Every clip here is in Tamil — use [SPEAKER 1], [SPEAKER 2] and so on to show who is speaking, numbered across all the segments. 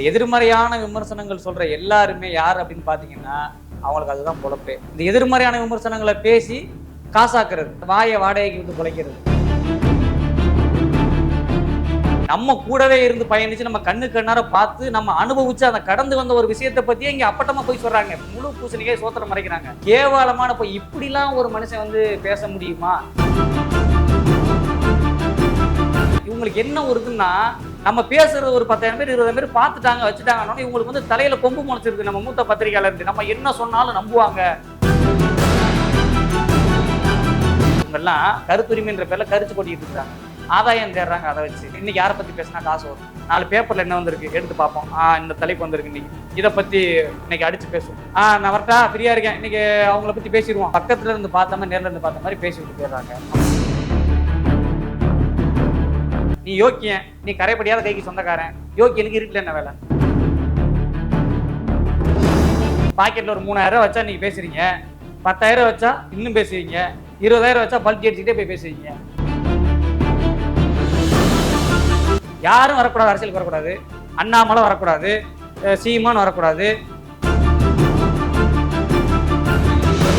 [SPEAKER 1] இந்த எதிர்மறையான விமர்சனங்கள் சொல்ற எல்லாருமே யார் அப்படின்னு பாத்தீங்கன்னா அவங்களுக்கு அதுதான் பொழப்பே. இந்த எதிர்மறையான விமர்சனங்களை பேசி காசாக்குறது வாயை வாடகைக்கு விட்டு பிழைக்கிறது. நம்ம கூடவே இருந்து பயணிச்சு நம்ம கண்ணு கண்ணார பார்த்து நம்ம அனுபவிச்சு அதை கடந்து வந்த ஒரு விஷயத்தை பத்தியே இங்க அப்பட்டமா போய் சொல்றாங்க. முழு பூசணிக்கே சோத்திரம் மறைக்கிறாங்க. கேவலமான போய் இப்படிலாம் ஒரு மனுஷன் வந்து பேச முடியுமா? இவங்களுக்கு என்ன ஒரு இதுன்னா நம்ம பேசுறது ஒரு பத்தாயிரம் பேர் இருபதாயிரம் பேர் பார்த்துட்டாங்க வச்சுட்டாங்கன்னா இவங்களுக்கு வந்து தலையில கொம்பு முளைச்சிருக்கு. நம்ம மூத்த பத்திரிகையாளருக்கு நம்ம என்ன சொன்னாலும் நம்புவாங்க. இவங்கெல்லாம் கருத்துரிமைன்ற பேர்ல கருத்து கொட்டிட்டு இருக்காங்க. ஆதாயம் தேடுறாங்க அதை வச்சு. இன்னைக்கு யாரை பத்தி பேசினா காசு வரும். நாலு பேப்பர்ல என்ன வந்திருக்கு? எடுத்து பார்ப்போம். ஆ இந்த தலைப்பு வந்திருக்கு இன்னைக்கு. இதை பத்தி இன்னைக்கு அடிச்சு பேசுவோம். ஆ நான் வரட்டா? ஃப்ரீயா இருக்கேன். இன்னைக்கு அவங்கள பத்தி பேசிடுவோம். பக்கத்துல இருந்து பார்த்த மாதிரி நேர்ல இருந்து பார்த்த மாதிரி பேசிட்டு போயிடுறாங்க. நீ யோக்கியன் நீ கரைப்படியாத கைக்கு சொந்தக்காரன். யோக்கியனுக்கு இருட்டில் என்ன வேலை? பாக்கெட்ல ஒரு மூணாயிரம் ரூபாய் வச்சா நீங்க பேசுறீங்க. பத்தாயிரம் வச்சா இன்னும் பேசுவீங்க. இருபதாயிரம் வச்சா பல்க் அடிச்சுக்கிட்டே போய் பேசுவீங்க. யாரும் வரக்கூடாது அரசியலுக்கு வரக்கூடாது. அண்ணாமலை வரக்கூடாது. சீமான் வரக்கூடாது.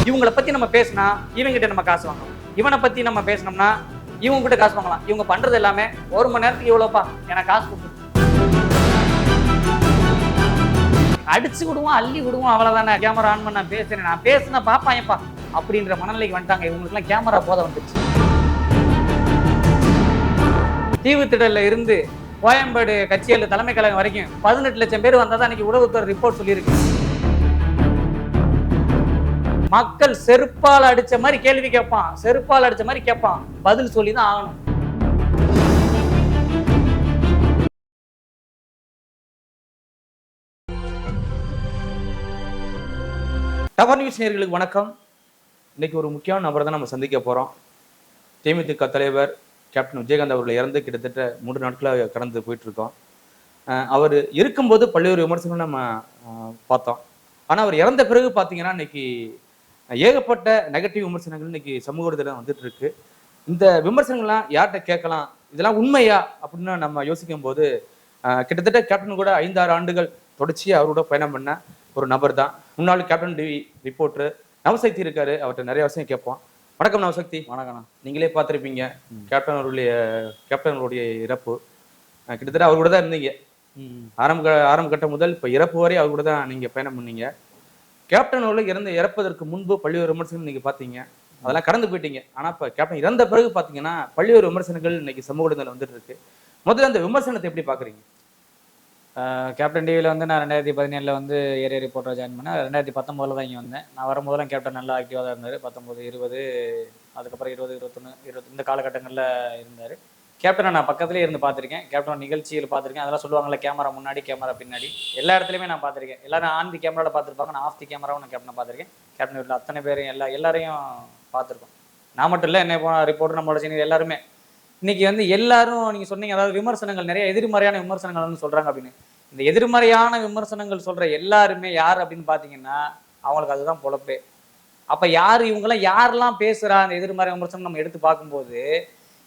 [SPEAKER 1] இவங்களை பத்தி நம்ம பேசினா இவங்கிட்ட நம்ம காசு வாங்கணும். இவனை பத்தி நம்ம பேசினோம்னா இவங்க கிட்ட காசு வாங்கலாம். இவங்க பண்றது எல்லாமே ஒரு மணி நேரத்துக்கு இவ்வளோப்பா எனக்கு காசு கொடுத்து அடிச்சு விடுவோம் அள்ளி விடுவோம் அவ்வளவுதானே. கேமரா ஆன் பண்ண பேசுறேன். நான் பேசுனா பாப்பாயப்பா. அப்படின்ற மனநிலைக்கு வந்துட்டாங்க. இவங்களுக்குலாம் கேமரா போத வந்துருச்சு. தீவுத்திடல்ல இருந்து கோயம்பேடு கட்சியில் தலைமை கழகம் வரைக்கும் பதினெட்டு லட்சம் பேர் வந்தால் தான் அன்னைக்கு உளவுத்துறை ரிப்போர்ட் சொல்லியிருக்கு. மக்கள் செருப்பால் அடிச்ச மாதிரி கேள்வி கேட்பான். செருப்பால் அடிச்ச மாதிரி கேட்பான். பதில் சொல்லி தான் ஆகணும்.
[SPEAKER 2] டவர் நியூஸ் நேயர்களுக்கு வணக்கம். இன்னைக்கு ஒரு முக்கியமான நபரை தான் நம்ம சந்திக்க போகிறோம் தேமுதிக தலைவர் கேப்டன் விஜயகாந்த் அவர்கள் இறந்து கிட்டத்தட்ட மூன்று நாட்களாக கடந்து போயிட்டுருக்கோம். அஹ் அவர் இருக்கும்போது பல்வேறு விமர்சனங்கள் நம்ம பார்த்தோம். ஆனால் அவர் இறந்த பிறகு பார்த்தீங்கன்னா இன்னைக்கு ஏகப்பட்ட நெகட்டிவ் விமர்சனங்கள் இன்னைக்கு சமூக ஊடகத்துல வந்துட்டு இருக்கு. இந்த விமர்சனங்கள்லாம் யார்கிட்ட கேட்கலாம்? இதெல்லாம் உண்மையா? அப்படின்னு நம்ம யோசிக்கும் போது கிட்டத்தட்ட கேப்டன் கூட ஐந்தாறு ஆண்டுகள் தொடர்ச்சியாக அவரோட பயணம் பண்ண ஒரு நபர் தான். முன்னாள் கேப்டன் டிவி ரிப்போர்ட்டர் நவசக்தி இருக்காரு. அவர்கிட்ட நிறைய விஷயம் கேட்போம். வணக்கம் நவசக்தி.
[SPEAKER 1] வணக்கம்
[SPEAKER 2] நீங்களே பார்த்துருப்பீங்க. கேப்டன் அவருடைய கேப்டன் அவருடைய இறப்பு. கிட்டத்தட்ட அவர் கூட தான் இருந்தீங்க. ஆரம்ப ஆரம்ப கட்டம் முதல் இப்போ இறப்பு வரை அவர் கூட தான் நீங்க பயணம் பண்ணீங்க. கேப்டன் அவர்கள் இறந்து இறப்பதற்கு முன்பு பல்வேறு விமர்சனம் நீங்க பார்த்தீங்க. அதெல்லாம் கடந்து போயிட்டீங்க. ஆனா இப்போ கேப்டன் இறந்த பிறகு பார்த்தீங்கன்னா பல்வேறு விமர்சனங்கள் இன்னைக்கு சமூக ஊடகத்தில் வந்துட்டு இருக்கு. முதல்ல அந்த விமர்சனத்தை எப்படி பாக்குறீங்க
[SPEAKER 1] கேப்டன் டிவியில் வந்து நான் ரெண்டாயிரத்தி பதினேழில் வந்து ஏரியா ரிப்போர்ட்டராக ஜாயின் பண்ணேன். ரெண்டாயிரத்தி பத்தொம்போதில் தான் இங்கே வந்தேன். நான் வரும்போதெல்லாம் கேப்டன் நல்லா ஆக்டிவாக தான் இருந்தார். பத்தொம்போது இருபது அதுக்கப்புறம் இருபது இருபத்தொன்று இருபத்தி இந்த காலகட்டங்களில் இருந்தார். கேப்டனை நான் பக்கத்துலேயே இருந்து பார்த்துருக்கேன். கேப்டன் நிகழ்ச்சியில் பார்த்துருக்கேன். அதெல்லாம் சொல்லுவாங்கல்ல கேமரா முன்னாடி கேமரா பின்னாடி. எல்லா இடத்துலையுமே நான் பார்த்துருக்கேன். எல்லாரும் ஆன் தி கேமராவில் பார்த்துருப்பாங்க. நான் ஆஃப் தி கேமராவும் நான் கேப்டனை பார்த்துருக்கேன். கேப்டன் வீட்டில் அத்தனை பேரும் எல்லா எல்லாரையும் பார்த்துருக்கோம். நான் மட்டும் இல்லை என்ன போன ரிப்போர்ட்டர் நம்மளோட சீனியர் எல்லாருமே. இன்னைக்கு வந்து எல்லாரும் நீங்கள் சொன்னீங்க அதாவது விமர்சனங்கள் நிறைய எதிர்மறையான விமர்சனங்கள் வந்து அப்படின்னு. இந்த எதிர்மறையான விமர்சனங்கள் சொல்கிற எல்லாருமே யார் அப்படின்னு பார்த்தீங்கன்னா அவங்களுக்கு அதுதான் பொழப்பே. அப்போ யார் இவங்கெல்லாம் யாரெல்லாம் பேசுகிறா அந்த எதிர்மறை விமர்சனம் நம்ம எடுத்து பார்க்கும்போது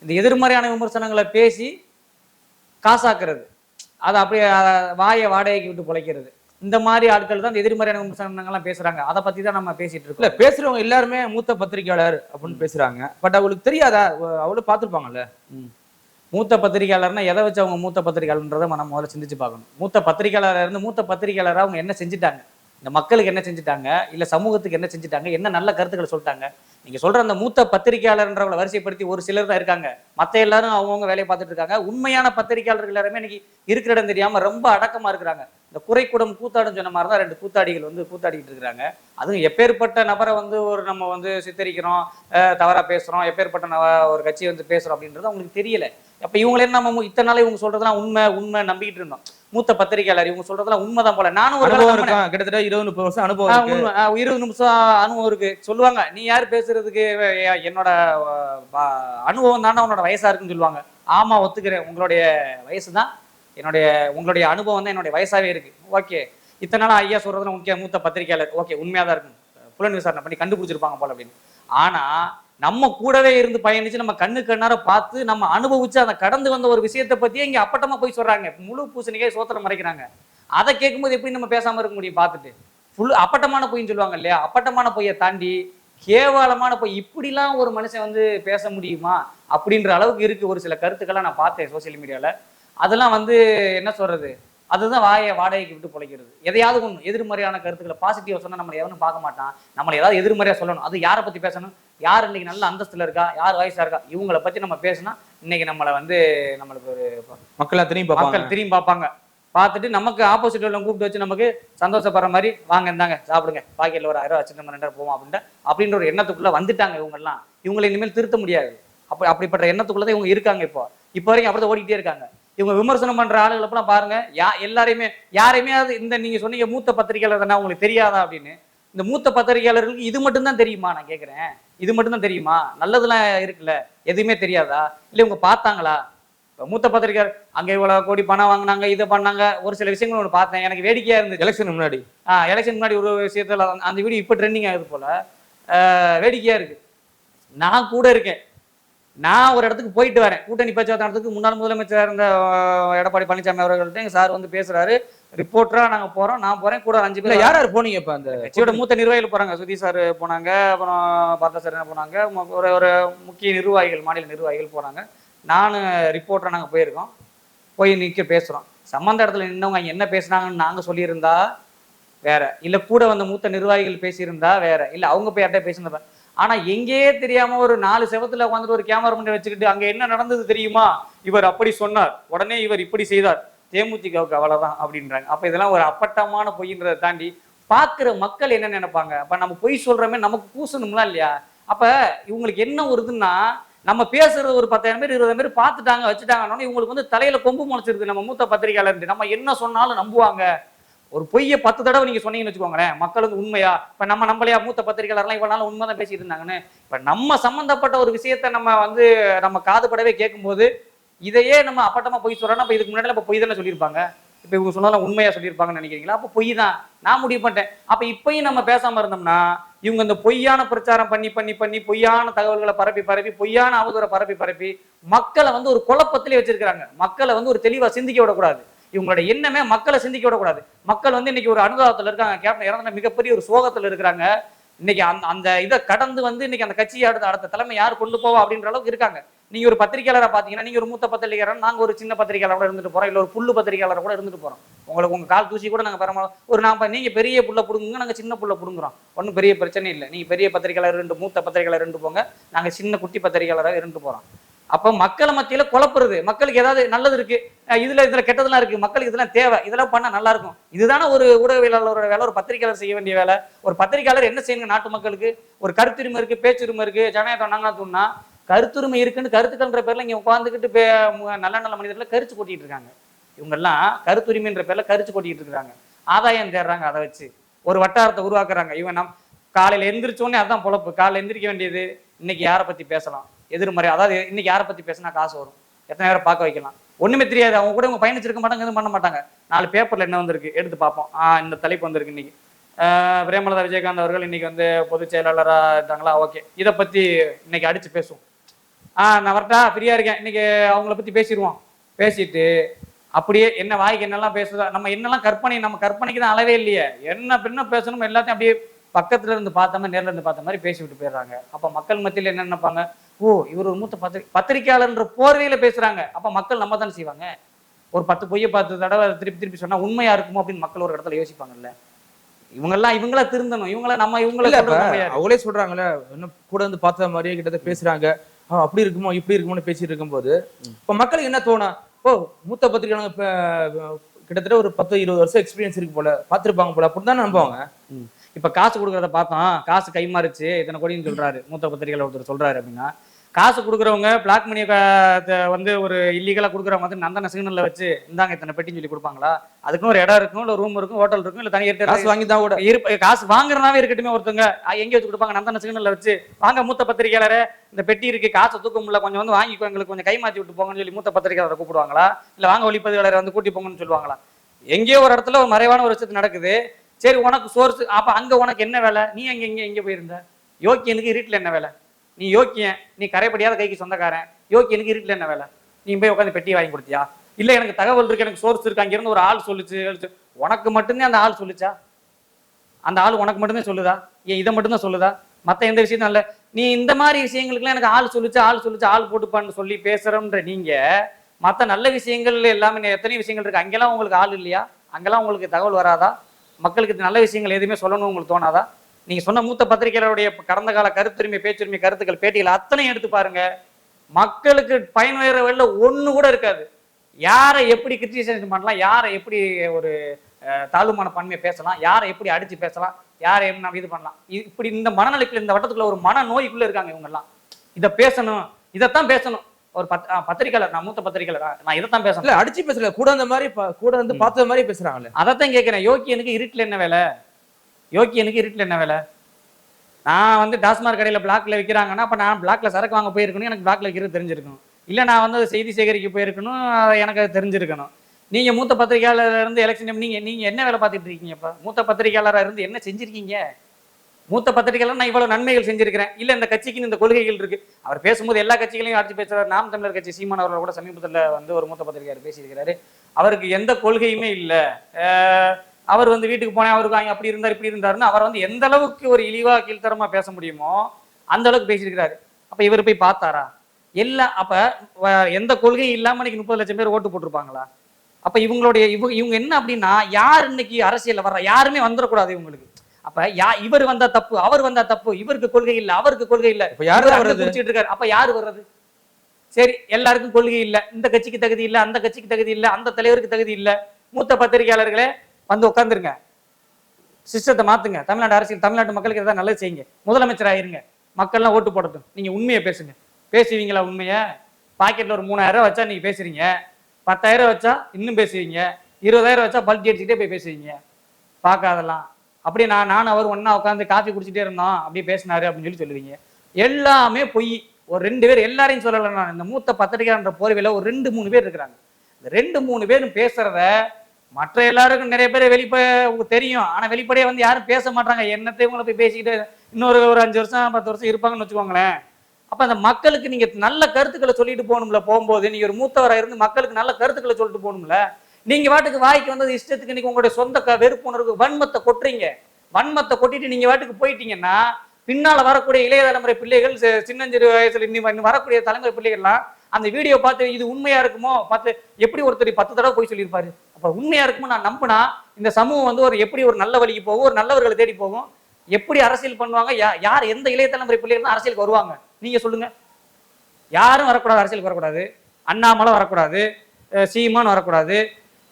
[SPEAKER 1] இந்த எதிர்மறையான விமர்சனங்களை பேசி காசாக்குறது. அதை அப்படியே வாயை வாடகைக்கு விட்டு பிழைக்கிறது. இந்த மாதிரி ஆட்கள் தான் எதிர்மறையான விமர்சனங்கள்லாம் பேசுறாங்க. அதை பத்தி தான் நம்ம பேசிட்டு
[SPEAKER 2] இல்ல
[SPEAKER 1] இருக்கோம்
[SPEAKER 2] பேசுறவங்க எல்லாருமே மூத்த பத்திரிகையாளர் அப்படின்னு பேசுறாங்க. பட் அவங்களுக்கு தெரியாதா? அவ- அவளும் பார்த்துருப்பாங்கல்ல?
[SPEAKER 1] மூத்த பத்திரிகையாளர்னா எதை வச்சு அவங்க மூத்த பத்திரிகையாளர்ன்றதை நம்ம முதல்ல சிந்திச்சு பார்க்கணும். மூத்த பத்திரிகையாளராக இருந்து மூத்த பத்திரிகையாளராக அவங்க என்ன செஞ்சுட்டாங்க? இந்த மக்களுக்கு என்ன செஞ்சுட்டாங்க? இல்ல சமூகத்துக்கு என்ன செஞ்சுட்டாங்க? என்ன நல்ல கருத்துக்களை சொல்லிட்டாங்க? நீங்க சொல்ற அந்த மூத்த பத்திரிகையாளர்ன்றவங்களை வரிசைப்படுத்தி ஒரு சிலர் தான் இருக்காங்க. மத்த எல்லாரும் அவங்கவுங்க வேலையை பார்த்துட்டு இருக்காங்க. உண்மையான பத்திரிகையாளர்கள் எல்லாருமே இன்னைக்கு இருக்கிற இடம் தெரியாம ரொம்ப அடக்கமா இருக்கிறாங்க. இந்த குறைக்கூடம் கூத்தாடும் சொன்ன மாதிரி தான் ரெண்டு கூத்தாடிகள் வந்து கூத்தாடிக்கிட்டு இருக்கிறாங்க. அதுவும் எப்பேற்பட்ட நபரை வந்து ஒரு நம்ம வந்து சித்தரிக்கிறோம் தவறா பேசுறோம் எப்பேற்பட்ட நப- ஒரு கட்சி வந்து பேசுறோம் அப்படின்றது அவங்களுக்கு தெரியல. அப்ப இவங்களே நம்ம இத்தனை நாள் இவங்க சொல்றதுலாம் உண்மை உண்மை நம்பிக்கிட்டு இருந்தோம். மூத்த பத்திரிகையாளர் இவங்க சொல்றதெல்லாம் உண்மைதான் போல. நானும் ஒரு
[SPEAKER 2] கிட்டத்தட்ட இருபது முப்பது வருஷம் அனுபவம்
[SPEAKER 1] இருபது நிமிஷம் அனுபவம் இருக்கு. சொல்லுவாங்க நீ யார் பேசுறதுக்கு? என்னோட அனுபவம் தானே உன்னோட வயசா இருக்குன்னு சொல்லுவாங்க. ஆமா ஒத்துக்கிறேன். உங்களுடைய வயசு தான். என்னுடைய உங்களுடைய அனுபவம் தான் என்னுடைய வயசாவே இருக்கு. ஓகே. இத்தனை நாள் ஐயா சொல்றதுல முக்கிய மூத்த பத்திரிகையாளர். ஓகே உண்மையா தான் இருக்கும். புலன் விசாரணை பண்ணி கண்டுபிடிச்சிருப்பாங்க போல அப்படின்னு. ஆனா நம்ம கூடவே இருந்து பயணிச்சு நம்ம கண்ணு கண்ணார பார்த்து நம்ம அனுபவிச்சு அதை கடந்து வந்த ஒரு விஷயத்தை பத்தியே இங்க அப்பட்டமா போய் சொல்றாங்க. முழு பூசணிக்கே சோத்திரம் மறைக்கிறாங்க. அதை கேட்கும்போது எப்படி நம்ம பேசாம இருக்க முடியும் பார்த்துட்டு? ஃபுல் அப்பட்டமான பொய்ன்னு சொல்லுவாங்க இல்லையா? அப்பட்டமான பொய்யை தாண்டி கேவலமான பொய். இப்படிலாம் ஒரு மனுஷன் வந்து பேச முடியுமா? அப்படின்ற அளவுக்கு இருக்கு ஒரு சில கருத்துக்கள்லாம் நான் பார்த்தேன் சோஷியல் மீடியாவில் அதெல்லாம் வந்து என்ன சொல்றது? அதுதான் வாயை வாடகைக்கு விட்டு பிழைக்கிறது. எதையாவது ஒன்று எதிர்மறையான கருத்துக்களை பாசிட்டிவா சொன்னா நம்மளை எவனும் பார்க்க மாட்டான். நம்மளை ஏதாவது எதிர்மறையா சொல்லணும். அது யாரை பத்தி பேசணும்? யார் இன்னைக்கு நல்ல அந்தஸ்துல இருக்கா? யார் வயசா இருக்கா? இவங்கள பத்தி நம்ம பேசினா இன்னைக்கு நம்மளை வந்து நம்மளுக்கு ஒரு
[SPEAKER 2] மக்கள் திரும்பி
[SPEAKER 1] மக்கள் திரும்பி பார்ப்பாங்க. பார்த்துட்டு நமக்கு ஆப்போசிட் உள்ள கூப்பிட்டு வச்சு நமக்கு சந்தோஷப்படுற மாதிரி வாங்க இந்தாங்க சாப்பிடுங்க. பாக்கெட்ல ஒரு ஆயிரம் வச்சு நம்ம ரெண்டாயிரம் போவோம் அப்படின்ட்டு அப்படின்ற ஒரு எண்ணத்துக்குள்ள வந்துட்டாங்க இவங்க எல்லாம். இவங்களை இனிமேல் திருத்த முடியாது. அப்படி அப்படிப்பட்ட எண்ணத்துக்குள்ள தான் இவங்க இருக்காங்க இப்போ. இப்போ வரைக்கும் அப்படிதான் ஓடிக்கிட்டே இருக்காங்க. இவங்க விமர்சனம் பண்ற ஆளுகளை எல்லாம் பாருங்க. யா எல்லாரையுமே யாரையுமே அது இந்த நீங்க சொன்னீங்க மூத்த பத்திரிகையாளர் தானே உங்களுக்கு தெரியாதா அப்படின்னு. இந்த மூத்த பத்திரிகையாளர்களுக்கு இது மட்டும் தான் தெரியுமா நான் கேக்குறேன். இது மட்டும் தான் தெரியுமா? நல்லதெல்லாம் இருக்குல்ல. எதுவுமே தெரியாதா? இல்ல இவங்க பார்த்தாங்களா? இப்ப மூத்த பத்திரிகையாளர் அங்க இவ்வளவு கோடி பணம் வாங்குனாங்க இதை பண்ணாங்க ஒரு சில விஷயங்கள் ஒன்று பார்த்தேன். எனக்கு வேடிக்கையா இருந்துச்சு
[SPEAKER 2] எலெக்ஷன் முன்னாடி.
[SPEAKER 1] ஆஹ் எலெக்ஷன் முன்னாடி ஒரு விஷயத்துல அந்த- வீடியோ இப்போ ட்ரெண்டிங் ஆகுது போல. ஆஹ் வேடிக்கையா இருக்கு. நான் கூட இருக்கேன். நான் ஒரு இடத்துக்கு போயிட்டு வரேன். கூட்டணி பேச்சுவார்த்தை முன்னாள் முதலமைச்சர் இருந்த எடப்பாடி பழனிசாமி அவர்கள்ட்ட எங்க சார் வந்து பேசுறாரு. ரிப்போர்ட்டரா நாங்க போறோம். நான் போறேன். கூட அஞ்சு பேர்
[SPEAKER 2] யார் யார் போனீங்க இப்ப அந்த
[SPEAKER 1] கட்சியோட மூத்த நிர்வாகிகள் போறாங்க. சுதி சார் போனாங்க. அப்புறம் பார்த்தா சார் என்ன போனாங்க. ஒரு ஒரு முக்கிய நிர்வாகிகள் மாநில நிர்வாகிகள் போனாங்க நான் ரிப்போர்ட்டரா நாங்க போயிருக்கோம். போய் நிக்க பேசுறோம். சம்பந்த இடத்துல நின்னவங்க அங்க என்ன பேசுனாங்கன்னு நாங்க சொல்லியிருந்தா வேற. இல்ல கூட வந்த மூத்த நிர்வாகிகள் பேசியிருந்தா வேற. இல்ல அவங்க போய் யார்கிட்ட பேசியிருந்தா ஆனா எங்கேயே தெரியாம ஒரு நாலு செவத்துல உட்காந்துட்டு ஒரு கேமரா முன்னே வச்சுக்கிட்டு அங்க என்ன நடந்தது தெரியுமா? இவர் அப்படி சொன்னார். உடனே இவர் இப்படி செய்தார். தேமுதிகவுக்கு அவ்வளவுதான் அப்படின்றாங்க. அப்ப இதெல்லாம் ஒரு அப்பட்டமான பொய்ன்றதை தாண்டி பார்க்குற மக்கள் என்ன நினைப்பாங்க? அப்ப நம்ம பொய் சொல்றோமே நமக்கு பூசணும்லாம் இல்லையா? அப்ப இவங்களுக்கு என்ன வருதுன்னா நம்ம பேசுறது ஒரு பத்தாயிரம் பேர் இருபதாயிரம் பேர் பார்த்துட்டாங்க வச்சுட்டாங்கன்னு இவங்களுக்கு வந்து தலையில கொம்பு முளைச்சிருது நம்ம மூத்த பத்திரிகையாளர் நம்ம என்ன சொன்னாலும் நம்புவாங்க. ஒரு பொய்யை பத்து தடவை நீங்க சொன்னீங்கன்னு வச்சுக்கோங்களேன் மக்கள் வந்து உண்மையா? இப்ப நம்ம நம்மளையா மூத்த பத்திரிகையாளர்லாம் இவ்வளவு நாள் உண்மைதான் பேசிட்டு இருந்தாங்கன்னு இப்ப நம்ம சம்பந்தப்பட்ட ஒரு விஷயத்த நம்ம வந்து நம்ம காதுபடவே கேட்கும்போது இதையே நம்ம அப்பட்டமா பொய் சொல்றோம்னா இப்ப இதுக்கு முன்னாடி இப்போ பொய் தானே சொல்லியிருப்பாங்க? இப்ப இவங்க சொன்னாலும் உண்மையா சொல்லியிருப்பாங்கன்னு நினைக்கிறீங்களா? அப்ப பொய் தான். நான் முடிவு பண்ணிட்டேன். அப்ப இப்பயும் நம்ம பேசாம இருந்தோம்னா இவங்க இந்த பொய்யான பிரச்சாரம் பண்ணி பண்ணி பண்ணி பொய்யான தகவல்களை பரப்பி பரப்பி பொய்யான அவதூறை பரப்பி பரப்பி மக்களை வந்து ஒரு குழப்பத்திலே வச்சிருக்காங்க மக்களை வந்து ஒரு தெளிவா சிந்திக்க விடக்கூடாது. இவங்களோட எண்ணமே மக்களை சிந்திக்க விடக்கூடாது. மக்கள் வந்து இன்னைக்கு ஒரு அனுதாபத்துல இருக்காங்க. கேப்டன் இறந்த மிகப்பெரிய ஒரு சோகத்துல இருக்கிறாங்க. இன்னைக்கு அந்த அந்த இதை கடந்து வந்து இன்னைக்கு அந்த கட்சியை அடுத்த அடுத்த தலைமை யார் கொண்டு போவா அப்படின்ற அளவுக்கு இருக்காங்க. நீங்க ஒரு பத்திரிகையாளரை பாத்தீங்கன்னா நீங்க ஒரு மூத்த பத்திரிகையாளர் நாங்க ஒரு சின்ன பத்திரிகையாளர் கூட இருந்துட்டு போறோம். இல்ல ஒரு புல்லு பத்திரிகையாளர் கூட இருந்துட்டு போறோம். உங்களுக்கு உங்க கால் தூசி கூட நாங்க பெறமா ஒரு நாம நீங்க பெரிய புள்ள புடுங்குங்க நாங்க சின்ன புள்ள புடுங்குறோம். ஒன்றும் பெரிய பிரச்சனை இல்லை. நீங்க பெரிய பத்திரிகையாளர் ரெண்டு மூத்த பத்திரிகையாளர் ரெண்டு போங்க. நாங்க சின்ன குட்டி பத்திரிகையாளராக இருந்து போறோம். அப்போ மக்களை மத்தியில் குழப்புறது. மக்களுக்கு ஏதாவது நல்லது இருக்கு. இதில் இதுல இதுல கெட்டதெல்லாம் இருக்கு. மக்களுக்கு இதெல்லாம் தேவை. இதெல்லாம் பண்ணா நல்லா இருக்கும். இதுதானே ஒரு ஊடகவியலாளரோட வேலை ஒரு பத்திரிகையாளர் செய்ய வேண்டிய வேலை. ஒரு பத்திரிகையாளர் என்ன செய்யணும் நாட்டு மக்களுக்கு? ஒரு கருத்துரிமை இருக்கு பேச்சுரிமை இருக்கு. ஜனநாயகம் நாங்கன்னா சொன்னா கருத்துரிமை இருக்குன்னு கருத்துக்கள்ன்ற பேர்ல இங்க உட்காந்துக்கிட்டு பே- நல்ல நல்ல மனிதர்களை கரிச்சு கொட்டிட்டு இருக்காங்க. இவங்க எல்லாம் கருத்துரிமைன்ற பேர்ல கரிச்சு கொட்டிட்டு இருக்காங்க. ஆதாயம் தேடுறாங்க அதை வச்சு. ஒரு வட்டாரத்தை உருவாக்குறாங்க. இவன் நம் காலையில எந்திரிச்ச உடனே அதான் பொழப்பு. காலையில எந்திரிக்க வேண்டியது. இன்னைக்கு யாரை பத்தி பேசலாம்? எதிர்மறை. அதாவது இன்னைக்கு யாரை பத்தி பேசினா காசு வரும். எத்தனை பேரை பார்க்க வைக்கலாம். ஒண்ணுமே தெரியாது. அவங்க கூட இவங்க பயணிச்சிருக்க மாட்டாங்க எதுவும் பண்ண மாட்டாங்க. நாலு பேப்பர்ல என்ன வந்திருக்கு? எடுத்து பார்ப்போம். ஆஹ் இந்த தலைப்பு வந்திருக்கு இன்னைக்கு. பிரேமலதா விஜயகாந்த் அவர்கள் இன்னைக்கு வந்து பொதுச் செயலாளராக இருந்தாங்களா? ஓகே. இதை பத்தி இன்னைக்கு அடிச்சு பேசுவோம். ஆஹ் நான் வரட்டா? ஃப்ரீயா இருக்கேன். இன்னைக்கு அவங்கள பத்தி பேசிடுவோம். பேசிட்டு அப்படியே என்ன வாய்க்கு என்னெல்லாம் பேசுதா நம்ம என்னெல்லாம் கற்பனை நம்ம கற்பனைக்கு தான் அளவே இல்லையே. என்ன பின்ன பேசணும் எல்லாத்தையும் அப்படியே பக்கத்துல இருந்து பார்த்த மாதிரி நேரில் இருந்து பார்த்த மாதிரி பேசி விட்டு போயிடுறாங்க. அப்போ மக்கள் மத்தியில் என்ன நினைப்பாங்க? ஓ இவர் ஒரு மூத்த பத்திரி பத்திரிக்கையாளர்ன்ற போர்வையில பேசுறாங்க. அப்ப மக்கள் நம்ம தானே செய்வாங்க. ஒரு பத்து பொய்யை பார்த்து தடவை திருப்பி திருப்பி சொன்னா உண்மையா இருக்குமோ அப்படின்னு மக்கள் ஒரு இடத்துல யோசிப்பாங்கல்ல. இவங்கெல்லாம் இவங்களா திருந்தணும். இவங்கள நம்ம இவங்கள.
[SPEAKER 2] அவங்களே சொல்றாங்கல்ல இன்னும் கூட வந்து பார்த்த மாதிரியே கிட்ட பேசுறாங்க. அப்படி இருக்குமோ இப்படி இருக்குமோன்னு பேசிட்டு இருக்கும்போது இப்ப மக்களுக்கு என்ன தோணும்? ஓ மூத்த அஹ், கிட்டத்தட்ட ஒரு பத்து இருபது வருஷம் எக்ஸ்பீரியன்ஸ் இருக்கு போல பார்த்திருப்பாங்க போல அப்படின்னு தான் நம்புவாங்க
[SPEAKER 1] இப்ப காசு கொடுக்கறத பார்த்தோம் காசு கைமாறுச்சு இத்தனை கோடின்னு சொல்றாரு. மூத்த பத்திரிகையாளர் ஒருத்தர் சொல்றாரு அப்படின்னா காசு கொடுக்குறவங்க பிளாக் மணியை வந்து ஒரு இல்லீகலா கொடுக்குறவங்க வந்து நந்தன சிக்னல்ல வச்சு இந்தாங்க இத்தனை பெட்டின்னு சொல்லி கொடுப்பாங்களா? அதுக்குன்னு ஒரு இடம் இருக்கும் இல்ல ரூம் இருக்கும் ஹோட்டல் இருக்கும் இல்ல தனி
[SPEAKER 2] காசு வாங்கி தான் கூட.
[SPEAKER 1] இருப்ப காசு வாங்குறனாவே இருக்கட்டுமே ஒருத்தவங்க. எங்க வச்சு கொடுப்பாங்க நந்தன சிக்னல்ல வச்சு. வாங்க மூத்த பத்திரிகையாளரே இந்த பெட்டி இருக்கு காசை தூக்க முடியல கொஞ்சம் வந்து வாங்கிக்கோ எங்களுக்கு கொஞ்சம் கை மாத்தி விட்டு போங்கன்னு சொல்லி மூத்த பத்திரிகையாளரை கூப்பிடுவாங்களா? இல்ல வாங்க ஒளிப்பதிவாளரை வந்து கூட்டி போங்கன்னு சொல்லுவாங்களா? எங்கேயோ ஒரு இடத்துல ஒரு மறைவான ஒரு விஷயத்து நடக்குது. சரி உனக்கு சோர்ஸ் அப்போ அங்கே உனக்கு என்ன வேலை? நீ அங்கே இங்கே இங்கே போயிருந்த. யோக்கியனுக்கு இருட்டில் என்ன வேலை? நீ யோக்கியன் நீ கரைப்படியாத கைக்கு சொந்தக்காரன். யோக்கியனுக்கு இருட்டில் என்ன வேலை? நீ போய் உட்காந்து பெட்டி வாங்கி கொடுத்தியா? இல்லை எனக்கு தகவல் இருக்கு எனக்கு சோர்ஸ் இருக்கு. அங்கேருந்து ஒரு ஆள் சொல்லிச்சு சொல்லுச்சு. உனக்கு மட்டும்தான் அந்த ஆள் சொல்லிச்சா? அந்த ஆள் உனக்கு மட்டும்தான் சொல்லுதா? ஏன் இதை மட்டும்தான் சொல்லுதா? மற்ற எந்த விஷயத்தும் இல்லை. நீ இந்த மாதிரி விஷயங்களுக்குலாம் எனக்கு ஆள் சொல்லிச்சு ஆள் சொல்லிச்சு ஆள் போட்டுப்பான்னு சொல்லி பேசுகிறோன்ற நீங்கள் மற்ற நல்ல விஷயங்கள் எல்லாமே எத்தனை விஷயங்கள் இருக்குது அங்கெல்லாம் உங்களுக்கு ஆள் இல்லையா? அங்கெல்லாம் உங்களுக்கு தகவல் வராதா? மக்களுக்கு நல்ல விஷயங்கள் எதுவுமே சொல்லணும்னு உங்களுக்கு தோணாதா? நீங்க சொன்ன மூத்த பத்திரிகையாளருடைய கடந்த கால கருத்துரிமை பேச்சுரிமை கருத்துக்கள் பேட்டிகள் அத்தனையும் எடுத்து பாருங்க. மக்களுக்கு பயனுற வழியில் ஒன்று கூட இருக்காது. யாரை எப்படி கிரிட்டிசைஸ் பண்ணலாம் யாரை எப்படி ஒரு தாழ்வுமான பன்மையை பேசலாம் யாரை எப்படி அடித்து பேசலாம் யாரை எப்படி நம்ம இது பண்ணலாம். இப்படி இந்த மனநிலைக்குள்ள இந்த வட்டத்துக்குள்ள ஒரு மன நோய்க்குள்ளே இருக்காங்க இவங்கெல்லாம். இதை பேசணும் இதைத்தான் பேசணும். ஒரு பத் பத்திரிக்கையாளர் நான் மூத்த பத்திரிக்கையாளர்? நான் இதைத்தான் பேசணும்.
[SPEAKER 2] இல்ல அடிச்சு பேசல கூட அந்த மாதிரி கூட வந்து பார்த்தது மாதிரி பேசுறாங்கல்ல.
[SPEAKER 1] அதைத்தான் கேட்கிறேன் யோக்கியனுக்கு இருட்டில் என்ன வேலை? யோக்கியனுக்கு இருட்டில் என்ன வேலை? நான் வந்து டாஸ்மாக் கடையில் பிளாக்ல விற்கிறாங்கன்னா அப்போ நான் பிளாக்ல சரக்கு வாங்க போயிருக்கணும். எனக்கு பிளாக்ல விற்கிறது தெரிஞ்சிருக்கணும். இல்லை நான் வந்து செய்தி சேகரிக்க போயிருக்கணும். அது எனக்கு அது தெரிஞ்சிருக்கணும். நீங்க மூத்த பத்திரிகையாளர் இருந்து எலெக்ஷன் நீங்க நீங்க என்ன வேலை பார்த்துட்டு இருக்கீங்க இப்ப? மூத்த பத்திரிகையாளராக இருந்து என்ன செஞ்சிருக்கீங்க? மூத்த பத்திரிகையாளர் நான் இவ்வளவு நன்மைகள் செஞ்சிருக்கிறேன். இல்ல இந்த கட்சிக்கு இந்த கொள்கைகள் இருக்கு. அவர் பேசும்போது எல்லா கட்சிகளையும் அடிச்சு பேசுறாரு. நாம் தமிழர் கட்சி சீமான் அவர்கள் கூட சமீபத்துல வந்து ஒரு மூத்த பத்திரிகையார் பேசியிருக்கிறாரு. அவருக்கு எந்த கொள்கையுமே இல்லை. அவர் வந்து வீட்டுக்கு போனேன் அவருக்கு அங்க அப்படி இருந்தார் இப்படி இருந்தாருன்னு அவர் வந்து எந்த அளவுக்கு ஒரு இழிவா கீழ்த்தரமா பேச முடியுமோ அந்த அளவுக்கு பேசியிருக்கிறாரு. அப்ப இவர் போய் பார்த்தாரா? எல்லா அப்ப எந்த கொள்கையும் இல்லாம இன்னைக்கு முப்பது லட்சம் பேர் ஓட்டு போட்டிருப்பாங்களா? அப்ப இவங்களுடைய இவங்க இவங்க என்ன அப்படின்னா யார் இன்னைக்கு அரசியல் வர்ற? யாருமே வந்துடக்கூடாது இவங்களுக்கு. அப்ப யா இவர் வந்தா தப்பு அவர் வந்தா தப்பு இவருக்கு கொள்கை இல்ல அவருக்கு கொள்கை இல்ல. குடிச்சிட்டு இருக்காரு அப்ப யாரு வர்றது? சரி எல்லாருக்கும் கொள்கை இல்ல. இந்த கட்சிக்கு தகுதி இல்ல அந்த கட்சிக்கு தகுதி இல்ல அந்த தலைவருக்கு தகுதி இல்ல. மூத்த பத்திரிகையாளர்களே வந்து உட்காந்துருங்க சிஸ்டத்தை மாத்துங்க. தமிழ்நாடு அரசியல் தமிழ்நாட்டு மக்களுக்கு ஏதாவது நல்லது செய்யுங்க. முதலமைச்சர் ஆயிருங்க மக்கள்லாம் ஓட்டு போடட்டும். நீங்க உண்மையை பேசுங்க. பேசுவீங்களா உண்மையை? பாக்கெட்ல ஒரு மூணாயிரம் ரூபாய் வச்சா நீங்க பேசுறீங்க. பத்தாயிரம் வச்சா இன்னும் பேசுவீங்க. இருபதாயிரம் வச்சா பல்ட்டி அடிச்சுட்டே போய் பேசுவீங்க. பார்க்காதெல்லாம் அப்படி நான் நான் அவர் ஒன்னா உட்காந்து காஃபி குடிச்சிட்டே இருந்தோம். அப்படி பேசினாரு அப்படின்னு சொல்லி சொல்லுவீங்க. எல்லாமே பொய். ஒரு ரெண்டு பேர் எல்லாரையும் சொல்லலை நான். இந்த மூத்த பத்திரிகைன்ற போர்வையில் ஒரு ரெண்டு மூணு பேர் இருக்கிறாங்க. இந்த ரெண்டு மூணு பேரும் பேசுறத மற்ற எல்லாருக்கும் நிறைய பேர் வெளிப்ப உங்களுக்கு தெரியும். ஆனால் வெளிப்படையே வந்து யாரும் பேச மாட்டாங்க. என்னத்தை இவங்களை போய் பேசிக்கிட்டு இன்னொரு ஒரு அஞ்சு வருஷம் பத்து வருஷம் இருப்பாங்கன்னு வச்சுக்கோங்களேன். அப்போ அந்த மக்களுக்கு நீங்கள் நல்ல கருத்துக்களை சொல்லிட்டு போகணும்ல. போகும்போது நீங்கள் ஒரு மூத்தவராக இருந்து மக்களுக்கு நல்ல கருத்துக்களை சொல்லிட்டு போகணும்ல. நீங்க வாட்டுக்கு வாய்க்கு வந்தது இஷ்டத்துக்கு நீங்க உங்களுடைய சொந்த வெறுப்புணர்வு வன்மத்தை கொட்டுறீங்க. வன்மத்தை கொட்டிட்டு நீங்க வாட்டுக்கு போயிட்டீங்கன்னா பின்னால வரக்கூடிய இளைய தலைமுறை பிள்ளைகள் சின்னஞ்சிறு வயசுல இன்னும் வரக்கூடிய தலைமுறை பிள்ளைகள்லாம் அந்த வீடியோ பார்த்து இது உண்மையா இருக்குமோ? பார்த்து எப்படி ஒருத்தர் பத்து தடவை போய் சொல்லியிருப்பாரு? அப்ப உண்மையா இருக்குமோ நான் நம்பினா இந்த சமூகம் வந்து ஒரு எப்படி ஒரு நல்ல வழிக்கு போகும் ஒரு நல்லவர்களை தேடி போகும். எப்படி அரசியல் பண்ணுவாங்க யார் எந்த இளைய தலைமுறை பிள்ளைகள் தான் அரசியலுக்கு வருவாங்க? நீங்க சொல்லுங்க. யாரும் வரக்கூடாது அரசியலுக்கு வரக்கூடாது. அண்ணாமலை வரக்கூடாது சீமான் வரக்கூடாது.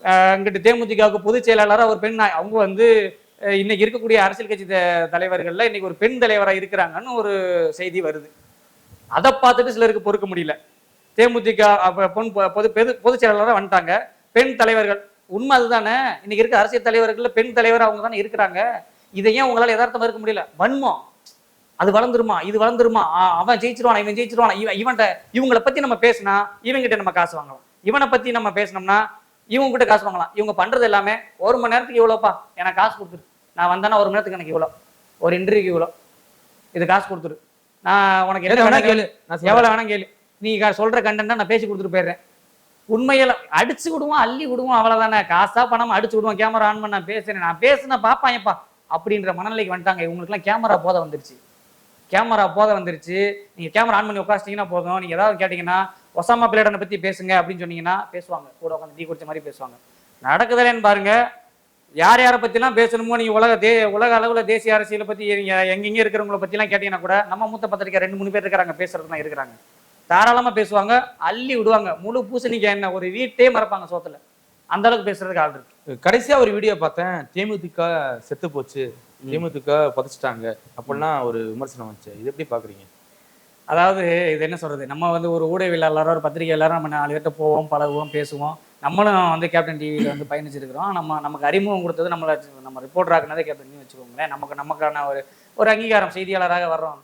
[SPEAKER 1] அங்கிட்டு தேமுதிகவுக்கு பொதுச் செயலாளராக ஒரு பெண் அவங்க வந்து இன்னைக்கு இருக்கக்கூடிய அரசியல் கட்சி த- தலைவர்கள்ல இன்னைக்கு ஒரு பெண் தலைவராக இருக்கிறாங்கன்னு ஒரு செய்தி வருது. அதை பார்த்துட்டு சிலருக்கு பொறுக்க முடியல. தேமுதிக பொன் பொது பொதுச் செயலாளராக வந்துட்டாங்க. பெண் தலைவர்கள் உண்மை அதுதானே. இன்னைக்கு இருக்க அரசியல் தலைவர்கள்ல பெண் தலைவர் அவங்க தானே இருக்கிறாங்க. இதை ஏன் உங்களால் யதார்த்தமா இருக்க முடியல? வன்மம். அது வளர்ந்துருமா? இது வளர்ந்துருமா? அவன் ஜெயிச்சிருவான் இவன் ஜெயிச்சிருவான்? இவன் இவன்கிட்ட இவங்கள பத்தி நம்ம பேசினா இவங்கிட்ட நம்ம காசு வாங்கலாம். இவனை பத்தி நம்ம பேசினோம்னா இவங்க கிட்ட காசு வாங்கலாம். இவங்க பண்றது எல்லாமே ஒரு மணி நேரத்துக்கு இவ்வளோப்பா எனக்கு காசு கொடுத்துரு. நான் வந்தேன்னா ஒரு மணி நேரத்துக்கு எனக்கு இவ்வளோ ஒரு இன்டர்வியூக்கு இவ்வளோ இது காசு கொடுத்துரு. நான் உனக்கு
[SPEAKER 2] என்ன வேணா கேளு. நான்.
[SPEAKER 1] எவ்வளவு வேணா கேளு. நீ சொல்ற கண்டென்ட் நான் பேசி கொடுத்துட்டு போயிடுறேன். உண்மையில அடிச்சு விடுவோம் அள்ளி விடுவோம் அவ்வளவுதானே. காசா பணமா அடிச்சு விடுவோம். கேமரா ஆன் பண்ண நான் பேசுறேன். நான் பேசுனா பாப்பாயப்பா. அப்படின்ற மனநிலைக்கு வந்துட்டாங்க. இவங்களுக்குலாம் கேமரா போத வந்துருச்சு. கேமரா போத வந்துருச்சு. நீங்க கேமரா ஆன் பண்ணி உட்காச்சிட்டீங்கன்னா போதும். நீங்க ஏதாவது கேட்டீங்கன்னா ஒசாமா பிளேடனை பத்தி பேசுங்க அப்படின்னு சொன்னீங்கன்னா பேசுவாங்க. கூட உட்காந்து டீ குடிச்ச மாதிரி பேசுவாங்க. நடக்குதுலன்னு பாருங்க. யார் யாரை பத்திலாம் பேசணுமோ நீங்க உலக தே உலக அளவுல தேசிய அரசியலை பத்தி நீங்க எங்கெங்க இருக்கிறவங்கள பத்திலாம் கேட்டீங்கன்னா கூட நம்ம மூத்த பத்திரிக்கை ரெண்டு மூணு பேர் இருக்கிறாங்க பேசுறதுலாம் இருக்கிறாங்க. தாராளமா பேசுவாங்க அள்ளி விடுவாங்க. முழு பூசணிக்காய் என்ன ஒரு வீட்டே மறப்பாங்க சோத்துல. அந்த அளவுக்கு பேசுறதுக்கு ஆள் இருக்கு.
[SPEAKER 2] கடைசியா ஒரு வீடியோ பார்த்தேன். தேமுதிக செத்து போச்சு. தேமுதிக புதைச்சிட்டாங்க. அப்படிலாம் ஒரு விமர்சனம் வந்துச்சு. இது எப்படி பாக்குறீங்க?
[SPEAKER 1] அதாவது இது என்ன சொல்றது? நம்ம வந்து ஒரு ஊடகவியலாளரோ ஒரு பத்திரிகையாளராக நம்ம நாலு பேர்ட்ட போவோம் பழகுவோம் பேசுவோம். நம்மளும் வந்து கேப்டன் டிவியில் வந்து பயணிச்சிருக்கிறோம். நம்ம நமக்கு அறிமுகம் கொடுத்தது நம்மளை நம்ம ரிப்போர்ட்டர் ஆக்குனதே கேப்டன் டிவி வச்சுக்கோங்களேன். நமக்கு நமக்கான ஒரு ஒரு அங்கீகாரம் செய்தியாளராக வர்றோம்.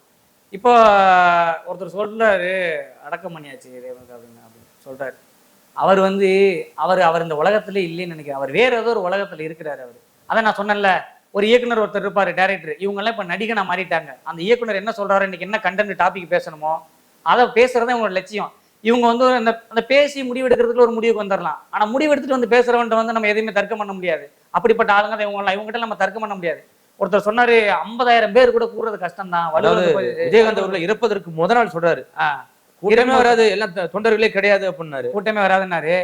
[SPEAKER 1] இப்போ ஒருத்தர் சொல்றாரு அடக்கம் பண்ணியாச்சு ரேவந்த் அப்படின்னு அப்படின்னு சொல்றாரு. அவர் வந்து அவர் அவர் இந்த உலகத்துல இல்லைன்னு நினைக்கிறேன். அவர் வேற ஏதோ ஒரு உலகத்துல இருக்கிறாரு அவர். அதை நான் சொன்னேன்ல ஒரு இயக்குனர் ஒருத்தர் இருப்பாரு டேரக்டர் இவங்க எல்லாம் இப்ப நடிகனா மாறிட்டாங்க. அந்த இயக்குனர் என்ன சொல்றாரு? இன்னைக்கு என்ன கண்டென்ட் டாபிக் பேசணுமோ அதை பேசுறதே உங்களோட லட்சியம். இவங்க வந்து அந்த அந்த பேசி முடிவு எடுக்கிறதுக்கு ஒரு முடிவுக்கு வந்துடலாம் ஆனா முடிவு எடுத்துட்டு வந்து பேசுறவன்ட்ட வந்து நம்ம எதையுமே தர்க்கம் பண்ண முடியாது. அப்படிப்பட்ட ஆளுங்க தான் இவங்க இவங்ககிட்ட நம்ம தர்க்கம் பண்ண முடியாது. ஒருத்தர் சொன்னாரு ஐம்பதாயிரம் பேர் கூட கூடுறது கஷ்டம் தான்
[SPEAKER 2] விஜயகாந்த் அவர்கள் இறப்பதற்கு முத நாள் சொல்றாரு. கூட்டமே வராது. எல்லாம் தொண்டர்களே கிடையாது அப்படின்னாரு.
[SPEAKER 1] கூட்டமே வராதுன்னாரு.